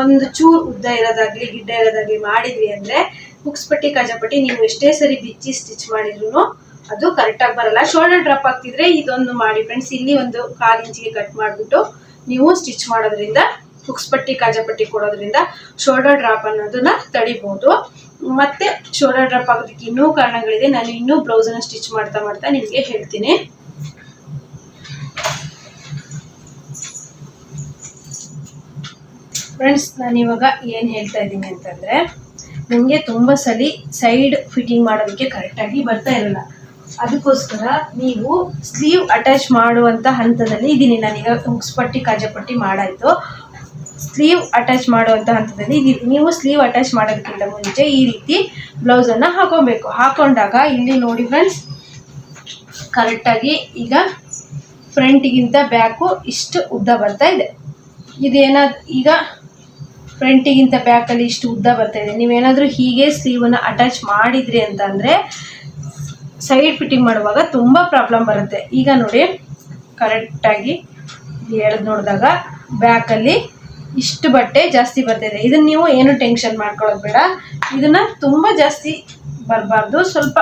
ಒಂದು ಚೂರು ಉದ್ದ ಇರೋದಾಗಲಿ, ಗಿಡ್ಡ ಇರೋದಾಗಲಿ ಮಾಡಿದ್ವಿ ಅಂದರೆ ಹುಕ್ಸ್ ಪಟ್ಟಿ, ಕಾಜ ಪಟ್ಟಿ ನೀವು ಎಷ್ಟೇ ಸರಿ ಬಿಚ್ಚಿ ಸ್ಟಿಚ್ ಮಾಡಿದ್ರು ಅದು ಕರೆಕ್ಟಾಗಿ ಬರಲ್ಲ. ಶೋಲ್ಡರ್ ಡ್ರಾಪ್ ಆಗ್ತಿದ್ರೆ ಇದೊಂದು ಮಾಡಿ ಫ್ರೆಂಡ್ಸ್ ಇಲ್ಲಿ ಒಂದು ಕಾಲು ಇಂಚಿಗೆ ಕಟ್ ಮಾಡಿಬಿಟ್ಟು ನೀವು ಸ್ಟಿಚ್ ಮಾಡೋದ್ರಿಂದ ಹುಕ್ಸ್ ಪಟ್ಟಿ, ಕಾಜ ಪಟ್ಟಿ ಕೊಡೋದ್ರಿಂದ ಶೋಲ್ಡರ್ ಡ್ರಾಪ್ ಅನ್ನೋದನ್ನ ತಡಿಬಹುದು ಮತ್ತೆ ಶೋಲ್ಡರ್ ಡ್ರಾಪ್ ಆಗೋದಕ್ಕೆ ಇನ್ನೂ ಕಾರಣಗಳಿದೆ. ನಾನು ಇನ್ನೂ ಬ್ಲೌಸನ್ನು ಸ್ಟಿಚ್ ಮಾಡ್ತಾ ಮಾಡ್ತಾ ನಿಮಗೆ ಹೇಳ್ತೀನಿ. ಫ್ರೆಂಡ್ಸ್ ನಾನು ಇವಾಗ ಏನು ಹೇಳ್ತಾ ಇದ್ದೀನಿ ಅಂತಂದರೆ ನನಗೆ ತುಂಬ ಸಲ ಸೈಡ್ ಫಿಟ್ಟಿಂಗ್ ಮಾಡೋದಕ್ಕೆ ಕರೆಕ್ಟಾಗಿ ಬರ್ತಾ ಇರಲ್ಲ. ಅದಕ್ಕೋಸ್ಕರ ನೀವು ಸ್ಲೀವ್ ಅಟ್ಯಾಚ್ ಮಾಡುವಂಥ ಹಂತದಲ್ಲಿ ಇದ್ದೀನಿ ನಾನೀಗ ಹುಕ್ಸ್ಪಟ್ಟಿ ಕಾಜಪಟ್ಟಿ ಮಾಡಾಯಿತು. ಸ್ಲೀವ್ ಅಟ್ಯಾಚ್ ಮಾಡುವಂಥ ಹಂತದಲ್ಲಿ ನೀವು ಸ್ಲೀವ್ ಅಟ್ಯಾಚ್ ಮಾಡೋದಕ್ಕಿಂತ ಮುಂಚೆ ಈ ರೀತಿ ಬ್ಲೌಸನ್ನು ಹಾಕೊಬೇಕು. ಹಾಕೊಂಡಾಗ ಇಲ್ಲಿ ನೋಡಿ ಫ್ರೆಂಡ್ಸ್ ಕರೆಕ್ಟಾಗಿ ಈಗ ಫ್ರಂಟಿಗಿಂತ ಬ್ಯಾಕು ಇಷ್ಟು ಉದ್ದ ಬರ್ತಾ ಇದೆ. ಇದೇನಾದ್ರು ಈಗ ಫ್ರಂಟಿಗಿಂತ ಬ್ಯಾಕಲ್ಲಿ ಇಷ್ಟು ಉದ್ದ ಬರ್ತಾ ಇದೆ. ನೀವೇನಾದರೂ ಹೀಗೆ ಸ್ಲೀವನ್ನು ಅಟ್ಯಾಚ್ ಮಾಡಿದ್ರಿ ಅಂತಂದರೆ ಸೈಡ್ ಫಿಟ್ಟಿಂಗ್ ಮಾಡುವಾಗ ತುಂಬ ಪ್ರಾಬ್ಲಮ್ ಬರುತ್ತೆ. ಈಗ ನೋಡಿ, ಕರೆಕ್ಟಾಗಿ ಎಳೆದು ನೋಡಿದಾಗ ಬ್ಯಾಕಲ್ಲಿ ಇಷ್ಟು ಬಟ್ಟೆ ಜಾಸ್ತಿ ಬರ್ತಾಯಿದೆ ಇದನ್ನು ನೀವು ಏನು ಟೆನ್ಷನ್ ಮಾಡ್ಕೊಳ್ಳೋದು ಬೇಡ. ಇದನ್ನು ತುಂಬ ಜಾಸ್ತಿ ಬರಬಾರ್ದು. ಸ್ವಲ್ಪ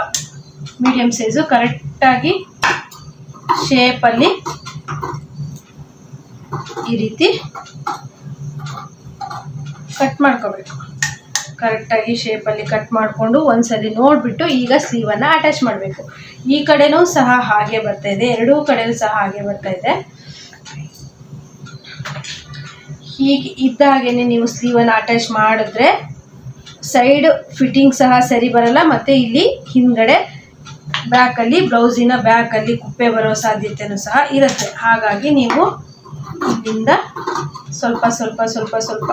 ಮೀಡಿಯಮ್ ಸೈಜು, ಕರೆಕ್ಟಾಗಿ ಶೇಪಲ್ಲಿ ಈ ರೀತಿ ಕಟ್ ಮಾಡ್ಕೋಬೇಕು. ಕರೆಕ್ಟಾಗಿ ಶೇಪಲ್ಲಿ ಕಟ್ ಮಾಡಿಕೊಂಡು ಒಂದ್ಸಲಿ ನೋಡಿಬಿಟ್ಟು ಈಗ ಸ್ಲೀವನ್ನು ಅಟ್ಯಾಚ್ ಮಾಡಬೇಕು. ಈ ಕಡೆನೂ ಸಹ ಹಾಗೆ ಬರ್ತಾ ಇದೆ, ಎರಡೂ ಕಡೆನೂ ಸಹ ಹಾಗೆ ಬರ್ತಾ ಇದೆ. ಹೀಗೆ ಇದ್ದ ನೀವು ಸ್ಲೀವನ್ನು ಅಟ್ಯಾಚ್ ಮಾಡಿದ್ರೆ ಸೈಡ್ ಫಿಟ್ಟಿಂಗ್ ಸಹ ಸರಿ ಬರಲ್ಲ, ಮತ್ತು ಇಲ್ಲಿ ಹಿಂದ್ಗಡೆ ಬ್ಯಾಕಲ್ಲಿ ಬ್ಲೌಸಿನ ಬ್ಯಾಕಲ್ಲಿ ಕುಪ್ಪೆ ಬರೋ ಸಾಧ್ಯತೆಯೂ ಸಹ ಇರುತ್ತೆ. ಹಾಗಾಗಿ ನೀವು ಇಲ್ಲಿಂದ ಸ್ವಲ್ಪ ಸ್ವಲ್ಪ ಸ್ವಲ್ಪ ಸ್ವಲ್ಪ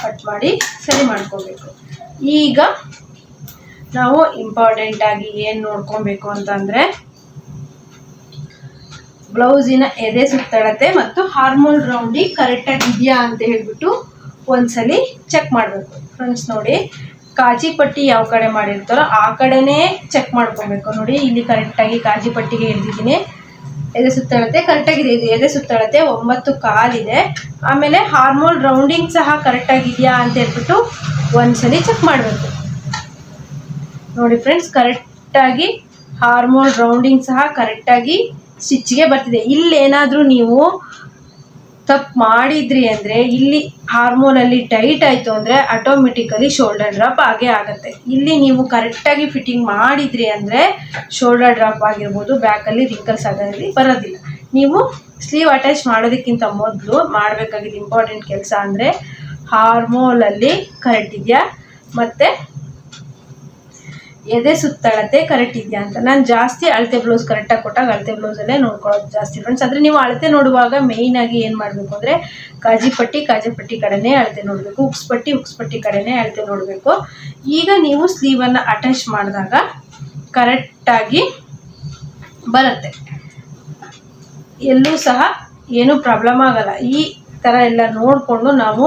ಕಟ್ ಮಾಡಿ ಸರಿ ಮಾಡ್ಕೋಬೇಕು. ಈಗ ನಾವು ಇಂಪಾರ್ಟೆಂಟ್ ಆಗಿ ಏನು ನೋಡ್ಕೊಬೇಕು ಅಂತಂದರೆ ಬ್ಲೌಸಿನ ಎದೆ ಸುತ್ತಳತೆ ಮತ್ತು ಹಾರ್ಮೋನ್ ರೌಂಡಿಂಗ್ ಕರೆಕ್ಟಾಗಿ ಇದೆಯಾ ಅಂತ ಹೇಳ್ಬಿಟ್ಟು ಒಂದ್ಸಲಿ ಚೆಕ್ ಮಾಡಬೇಕು. ಫ್ರೆಂಡ್ಸ್ ನೋಡಿ ಕಾಜಿ ಪಟ್ಟಿ ಯಾವ ಕಡೆ ಮಾಡಿರ್ತಾರೋ ಆ ಕಡೆನೇ ಚೆಕ್ ಮಾಡ್ಕೊಬೇಕು. ನೋಡಿ, ಇಲ್ಲಿ ಕರೆಕ್ಟಾಗಿ ಕಾಜಿ ಪಟ್ಟಿಗೆ ಹಿಡ್ದಿದ್ದೀನಿ ಎದೆ ಸುತ್ತಳತೆ ಕರೆಕ್ಟಾಗಿದೆ ಇದು ಎದೆ ಸುತ್ತಳತೆ ಒಂಬತ್ತು ಕಾಲಿದೆ. ಆಮೇಲೆ ಹಾರ್ಮೋನ್ ರೌಂಡಿಂಗ್ ಸಹ ಕರೆಕ್ಟಾಗಿದೆಯಾ ಅಂತ ಹೇಳ್ಬಿಟ್ಟು ಒಂದ್ಸಲಿ ಚೆಕ್ ಮಾಡಬೇಕು. ನೋಡಿ ಫ್ರೆಂಡ್ಸ್, ಕರೆಕ್ಟಾಗಿ ಹಾರ್ಮೋನ್ ರೌಂಡಿಂಗ್ ಸಹ ಕರೆಕ್ಟಾಗಿ ಸ್ಟಿಚ್ಗೆ ಬರ್ತಿದೆ. ಇಲ್ಲೇನಾದರೂ ನೀವು ತಪ್ಪು ಮಾಡಿದ್ರಿ ಅಂದರೆ ಇಲ್ಲಿ ಹಾರ್ಮೋನಲ್ಲಿ ಟೈಟ್ ಆಯಿತು ಅಂದರೆ ಆಟೋಮೆಟಿಕಲಿ ಶೋಲ್ಡರ್ ಡ್ರಾಪ್ ಆಗೇ ಆಗುತ್ತೆ. ಇಲ್ಲಿ ನೀವು ಕರೆಕ್ಟಾಗಿ ಫಿಟ್ಟಿಂಗ್ ಮಾಡಿದ್ರಿ ಅಂದರೆ ಶೋಲ್ಡರ್ ಡ್ರಾಪ್ ಆಗಿರ್ಬೋದು ಬ್ಯಾಕಲ್ಲಿ ರಿಂಕಲ್ಸ್ ಆಗೋದ್ರಲ್ಲಿ ಬರೋದಿಲ್ಲ. ನೀವು ಸ್ಲೀವ್ ಅಟ್ಯಾಚ್ ಮಾಡೋದಕ್ಕಿಂತ ಮೊದಲು ಮಾಡಬೇಕಾಗಿದ್ದು ಇಂಪಾರ್ಟೆಂಟ್ ಕೆಲಸ ಅಂದರೆ ಹಾರ್ಮೋಲಲ್ಲಿ ಕರೆಕ್ಟ್ ಇದೆಯಾ? ಮತ್ತು ಎದೆ ಸುತ್ತಳತೆ ಕರೆಕ್ಟ್ ಇದೆಯಾ ಅಂತ. ನಾನು ಜಾಸ್ತಿ ಅಳತೆ ಬ್ಲೌಸ್ ಕರೆಕ್ಟಾಗಿ ಕೊಟ್ಟಾಗ ಅಳತೆ ಬ್ಲೌಸಲ್ಲೇ ನೋಡ್ಕೊಳ್ಳೋದು ಜಾಸ್ತಿ ಫ್ರೆಂಡ್ಸ್ ಆದರೆ ನೀವು ಅಳತೆ ನೋಡುವಾಗ ಮೇಯ್ನಾಗಿ ಏನು ಮಾಡಬೇಕು ಅಂದರೆ ಕಾಜಿ ಪಟ್ಟಿ ಕಾಜಿ ಪಟ್ಟಿ ಕಡೆನೇ ಅಳತೆ ನೋಡಬೇಕು. ಉಕ್ಸ್ ಪಟ್ಟಿ ಉಕ್ಸ್ ಪಟ್ಟಿ ಕಡೆನೇ ಅಳತೆ ನೋಡಬೇಕು. ಈಗ ನೀವು ಸ್ಲೀವನ್ನು ಅಟ್ಯಾಚ್ ಮಾಡಿದಾಗ ಕರೆಕ್ಟಾಗಿ ಬರುತ್ತೆ. ಎಲ್ಲೂ ಸಹ ಏನೂ ಪ್ರಾಬ್ಲಮ್ ಆಗಲ್ಲ. ಈ ಥರ ಎಲ್ಲ ನೋಡಿಕೊಂಡು ನಾವು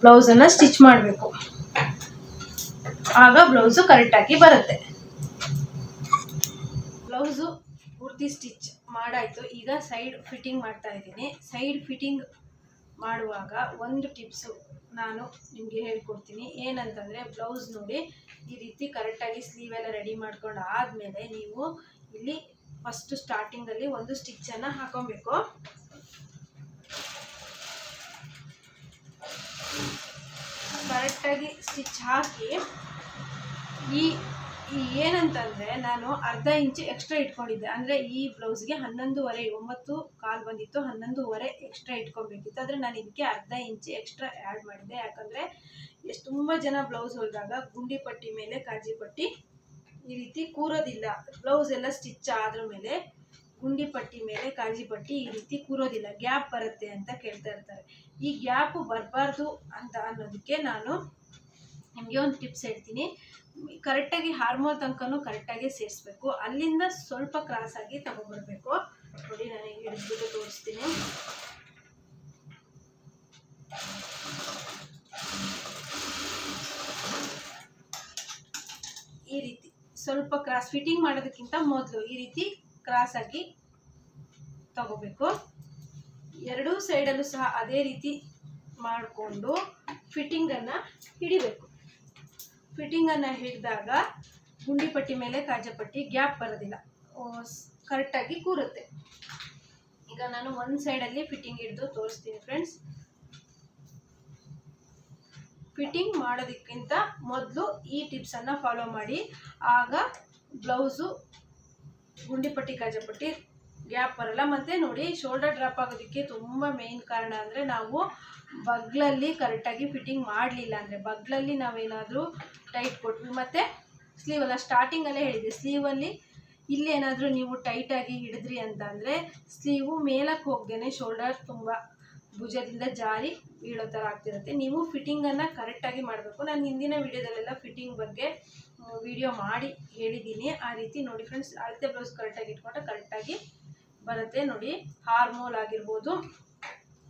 ಬ್ಲೌಸನ್ನು ಸ್ಟಿಚ್ ಮಾಡಬೇಕು. ಆಗ ಬ್ಲೌಸು ಕರೆಕ್ಟಾಗಿ ಬರುತ್ತೆ. ಬ್ಲೌಸು ಪೂರ್ತಿ ಸ್ಟಿಚ್ ಮಾಡಾಯಿತು. ಈಗ ಸೈಡ್ ಫಿಟ್ಟಿಂಗ್ ಮಾಡ್ತಾ ಇದ್ದೀನಿ. ಸೈಡ್ ಫಿಟ್ಟಿಂಗ್ ಮಾಡುವಾಗ ಒಂದು ಟಿಪ್ಸು ನಾನು ನಿಮಗೆ ಹೇಳ್ಕೊಡ್ತೀನಿ. ಏನಂತಂದರೆ ಬ್ಲೌಸ್ ನೋಡಿ ಈ ರೀತಿ ಕರೆಕ್ಟಾಗಿ ಸ್ಲೀವ್ ಎಲ್ಲ ರೆಡಿ ಮಾಡ್ಕೊಂಡು ಆದಮೇಲೆ ನೀವು ಇಲ್ಲಿ ಫಸ್ಟು ಸ್ಟಾರ್ಟಿಂಗಲ್ಲಿ ಒಂದು ಸ್ಟಿಚ್ಚನ್ನು ಹಾಕೊಬೇಕು. ಕರೆಕ್ಟಾಗಿ ಸ್ಟಿಚ್ ಹಾಕಿ ಈ ಈ ಏನಂತಂದರೆ ನಾನು ಅರ್ಧ ಇಂಚು ಎಕ್ಸ್ಟ್ರಾ ಇಟ್ಕೊಂಡಿದ್ದೆ. ಅಂದರೆ ಈ ಬ್ಲೌಸ್ಗೆ ಹನ್ನೊಂದುವರೆ, ಒಂಬತ್ತು ಕಾಲು ಬಂದಿತ್ತು, ಹನ್ನೊಂದುವರೆ ಎಕ್ಸ್ಟ್ರಾ ಇಟ್ಕೊಬೇಕಿತ್ತು. ಆದರೆ ನಾನು ಇದಕ್ಕೆ ಅರ್ಧ ಇಂಚು ಎಕ್ಸ್ಟ್ರಾ ಆ್ಯಡ್ ಮಾಡಿದೆ ಯಾಕಂದರೆ ಎಷ್ಟು, ತುಂಬ ಜನ ಬ್ಲೌಸ್ ಹೊಲಿದಾಗ ಗುಂಡಿ ಪಟ್ಟಿ ಮೇಲೆ, ಕಾಜಿ ಪಟ್ಟಿ ಈ ರೀತಿ ಕೂರೋದಿಲ್ಲ. ಬ್ಲೌಸ್ ಎಲ್ಲ ಸ್ಟಿಚ್ ಆದ್ರ ಮೇಲೆ, ಗುಂಡಿ ಪಟ್ಟಿ ಮೇಲೆ, ಕಾಜಿ ಪಟ್ಟಿ ಈ ರೀತಿ ಕೂರೋದಿಲ್ಲ. ಗ್ಯಾಪ್ ಬರುತ್ತೆ ಅಂತ ಕೇಳ್ತಾ ಇರ್ತಾರೆ. ಈ ಗ್ಯಾಪ್ ಬರಬಾರ್ದು ಅಂತ ಅನ್ನೋದಕ್ಕೆ ನಾನು ನಿಮಗೆ ಒಂದು ಟಿಪ್ಸ್ ಹೇಳ್ತೀನಿ. ಕರೆಕ್ಟಾಗಿ ಹಾರ್ಮೋನ್ ತನಕನೂ ಕರೆಕ್ಟಾಗಿ ಸೇರಿಸ್ಬೇಕು. ಅಲ್ಲಿಂದ ಸ್ವಲ್ಪ ಕ್ರಾಸಾಗಿ ತಗೊಂಡ್ಬರ್ಬೇಕು. ನೋಡಿ, ನಾನು ಹಿಂಗೆ ಹಿಡಿದ್ಬಿಟ್ಟು ತೋರಿಸ್ತೀನಿ. ಈ ರೀತಿ ಸ್ವಲ್ಪ ಕ್ರಾಸ್, ಫಿಟ್ಟಿಂಗ್ ಮಾಡೋದಕ್ಕಿಂತ ಮೊದಲು ಈ ರೀತಿ ಕ್ರಾಸಾಗಿ ತಗೋಬೇಕು. ಎರಡೂ ಸೈಡಲ್ಲೂ ಸಹ ಅದೇ ರೀತಿ ಮಾಡಿಕೊಂಡು ಫಿಟ್ಟಿಂಗನ್ನು ಹಿಡಿಬೇಕು. ಫಿಟ್ಟಿಂಗನ್ನು ಹಿಡಿದಾಗ ಗುಂಡಿ ಪಟ್ಟಿ ಮೇಲೆ ಕಾಜಪಟ್ಟಿ ಗ್ಯಾಪ್ ಬರೋದಿಲ್ಲ. ಕರೆಕ್ಟಾಗಿ ಕೂರುತ್ತೆ. ಈಗ ನಾನು ಒಂದು ಸೈಡಲ್ಲಿ ಫಿಟ್ಟಿಂಗ್ ಹಿಡಿದು ತೋರಿಸ್ತೀನಿ ಫ್ರೆಂಡ್ಸ್ ಫಿಟ್ಟಿಂಗ್ ಮಾಡೋದಕ್ಕಿಂತ ಮೊದಲು ಈ ಟಿಪ್ಸನ್ನು ಫಾಲೋ ಮಾಡಿ. ಆಗ ಬ್ಲೌಸು ಗುಂಡಿ ಪಟ್ಟಿ ಕಾಜಪಟ್ಟಿ ಗ್ಯಾಪ್ ಬರಲ್ಲ. ಮತ್ತು ನೋಡಿ ಶೋಲ್ಡರ್ ಡ್ರಾಪ್ ಆಗೋದಕ್ಕೆ ತುಂಬ ಮೇನ್ ಕಾರಣ ಅಂದರೆ ನಾವು ಬಗ್ಲಲ್ಲಿ ಕರೆಕ್ಟಾಗಿ ಫಿಟ್ಟಿಂಗ್ ಮಾಡಲಿಲ್ಲ ಅಂದರೆ, ಬಗ್ಲಲ್ಲಿ ನಾವೇನಾದರೂ ಟೈಟ್ ಕೊಟ್ವಿ. ಮತ್ತು ಸ್ಲೀವಲ್ಲ ಸ್ಟಾರ್ಟಿಂಗಲ್ಲೇ ಹೇಳಿದೆ ಸ್ಲೀವಲ್ಲಿ ಇಲ್ಲಿ ಏನಾದರೂ ನೀವು ಟೈಟಾಗಿ ಹಿಡಿದ್ರಿ ಅಂತ ಅಂದರೆ ಸ್ಲೀವು ಮೇಲಕ್ಕೆ ಹೋಗ್ದೇ ಶೋಲ್ಡರ್ ತುಂಬ ಭುಜದಿಂದ ಜಾರಿ ಬೀಳೋ ಥರ ಆಗ್ತಿರುತ್ತೆ. ನೀವು ಫಿಟ್ಟಿಂಗನ್ನು ಕರೆಕ್ಟಾಗಿ ಮಾಡಬೇಕು. ನಾನು ಹಿಂದಿನ ವೀಡಿಯೋದಲ್ಲೆಲ್ಲ ಫಿಟ್ಟಿಂಗ್ ಬಗ್ಗೆ ವಿಡಿಯೋ ಮಾಡಿ ಹೇಳಿದ್ದೀನಿ. ಆ ರೀತಿ ನೋಡಿ ಫ್ರೆಂಡ್ಸ್ ಅಳತೆ ಬ್ಲೌಸ್ ಕರೆಕ್ಟಾಗಿ ಇಟ್ಕೊಂಡ್ರೆ ಕರೆಕ್ಟಾಗಿ ಬರುತ್ತೆ. ನೋಡಿ ಹಾರ್ಮೋಲ್ ಆಗಿರ್ಬೋದು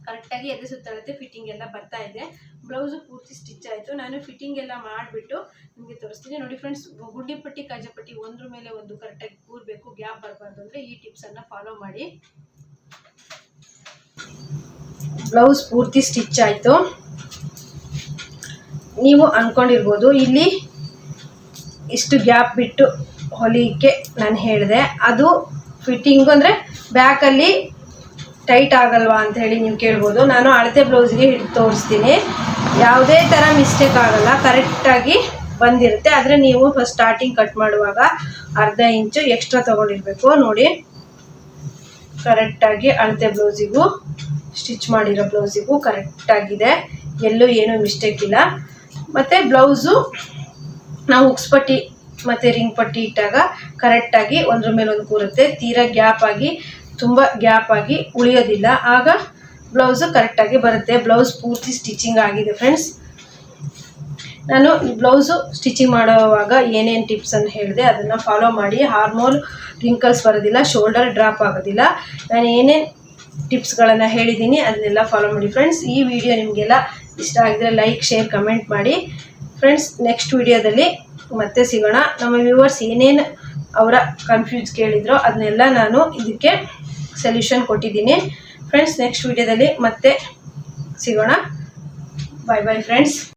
ಕರೆಕ್ಟಾಗಿ ಎದೆ ಸುತ್ತಳತೆ ಫಿಟ್ಟಿಂಗ್ ಎಲ್ಲ ಬರ್ತಾ ಇದೆ. ಬ್ಲೌಸು ಪೂರ್ತಿ ಸ್ಟಿಚ್ ಆಯಿತು. ನಾನು ಫಿಟ್ಟಿಂಗ್ ಎಲ್ಲ ಮಾಡಿಬಿಟ್ಟು ನಿಮಗೆ ತೋರಿಸ್ತೀನಿ. ನೋಡಿ ಫ್ರೆಂಡ್ಸ್ ಗುಡ್ಡಿ ಪಟ್ಟಿ ಕಾಜಪಟ್ಟಿ ಒಂದ್ರ ಮೇಲೆ ಒಂದು ಕರೆಕ್ಟಾಗಿ ಕೂರಬೇಕು. ಗ್ಯಾಪ್ ಬರಬಾರ್ದು ಅಂದರೆ ಈ ಟಿಪ್ಸನ್ನು ಫಾಲೋ ಮಾಡಿ. ಬ್ಲೌಸ್ ಪೂರ್ತಿ ಸ್ಟಿಚ್ ಆಯಿತು. ನೀವು ಅಂದ್ಕೊಂಡಿರ್ಬೋದು ಇಲ್ಲಿ ಇಷ್ಟು ಗ್ಯಾಪ್ ಬಿಟ್ಟು ಹೊಲಿಯಕ್ಕೆ ನಾನು ಹೇಳಿದೆ. ಅದು ಫಿಟ್ಟಿಂಗು ಅಂದರೆ ಬ್ಯಾಕಲ್ಲಿ ಟೈಟ್ ಆಗಲ್ವಾ ಅಂತ ಹೇಳಿ ನೀವು ಕೇಳ್ಬೋದು. ನಾನು ಅಳತೆ ಬ್ಲೌಸ್ಗೆ ಹಿಡಿದು ತೋರಿಸ್ತೀನಿ. ಯಾವುದೇ ಥರ ಮಿಸ್ಟೇಕ್ ಆಗಲ್ಲ ಕರೆಕ್ಟಾಗಿ ಬಂದಿರುತ್ತೆ. ಆದರೆ ನೀವು ಫಸ್ಟ್ ಸ್ಟಾರ್ಟಿಂಗ್ ಕಟ್ ಮಾಡುವಾಗ ಅರ್ಧ ಇಂಚು ಎಕ್ಸ್ಟ್ರಾ ತೊಗೊಂಡಿರ್ಬೇಕು. ನೋಡಿ ಕರೆಕ್ಟಾಗಿ ಅಳತೆ ಬ್ಲೌಸಿಗೂ ಸ್ಟಿಚ್ ಮಾಡಿರೋ ಬ್ಲೌಸಿಗೂ ಕರೆಕ್ಟಾಗಿದೆ ಎಲ್ಲೂ ಏನೂ ಮಿಸ್ಟೇಕ್ ಇಲ್ಲ. ಮತ್ತು ಬ್ಲೌಸು, ನಾವು ಉಕ್ಸ್ಪಟ್ಟಿ ಮತ್ತು ರಿಂಗ್ ಪಟ್ಟಿ ಇಟ್ಟಾಗ ಕರೆಕ್ಟಾಗಿ ಒಂದ್ರ ಮೇಲೆ ಒಂದು ಕೂರುತ್ತೆ. ತೀರಾ ಗ್ಯಾಪ್ ಆಗಿ ತುಂಬ ಗ್ಯಾಪ್ ಆಗಿ ಉಳಿಯೋದಿಲ್ಲ. ಆಗ ಬ್ಲೌಸು ಕರೆಕ್ಟಾಗಿ ಬರುತ್ತೆ. ಬ್ಲೌಸ್ ಪೂರ್ತಿ ಸ್ಟಿಚಿಂಗ್ ಆಗಿದೆ ಫ್ರೆಂಡ್ಸ್ ನಾನು ಈ ಬ್ಲೌಸು ಸ್ಟಿಚಿಂಗ್ ಮಾಡುವಾಗ ಏನೇನು ಟಿಪ್ಸನ್ನು ಹೇಳಿದೆ ಅದನ್ನು ಫಾಲೋ ಮಾಡಿ. ಹಾರ್ಮೋಲ್ ರಿಂಕಲ್ಸ್ ಬರೋದಿಲ್ಲ ಶೋಲ್ಡರ್ ಡ್ರಾಪ್ ಆಗೋದಿಲ್ಲ. ನಾನು ಏನೇನು ಟಿಪ್ಸ್ಗಳನ್ನು ಹೇಳಿದ್ದೀನಿ ಅದನ್ನೆಲ್ಲ ಫಾಲೋ ಮಾಡಿ ಫ್ರೆಂಡ್ಸ್ ಈ ವಿಡಿಯೋ ನಿಮಗೆಲ್ಲ ಇಷ್ಟ ಆಗಿದ್ರೆ ಲೈಕ್ ಶೇರ್ ಕಮೆಂಟ್ ಮಾಡಿ. ಫ್ರೆಂಡ್ಸ್ ನೆಕ್ಸ್ಟ್ ವಿಡಿಯೋದಲ್ಲಿ ಮತ್ತೆ ಸಿಗೋಣ. ನಮ್ಮ ವ್ಯೂವರ್ಸ್ ಏನೇನು ಅವರ ಕನ್ಫ್ಯೂಸ್ ಕೇಳಿದ್ರೋ ಅದನ್ನೆಲ್ಲ ನಾನು ಇದಕ್ಕೆ ಸೊಲ್ಯೂಷನ್ ಕೊಟ್ಟಿದ್ದೀನಿ. ಫ್ರೆಂಡ್ಸ್ ನೆಕ್ಸ್ಟ್ ವಿಡಿಯೋದಲ್ಲಿ ಮತ್ತೆ ಸಿಗೋಣ. ಬಾಯ್ ಬಾಯ್ ಫ್ರೆಂಡ್ಸ್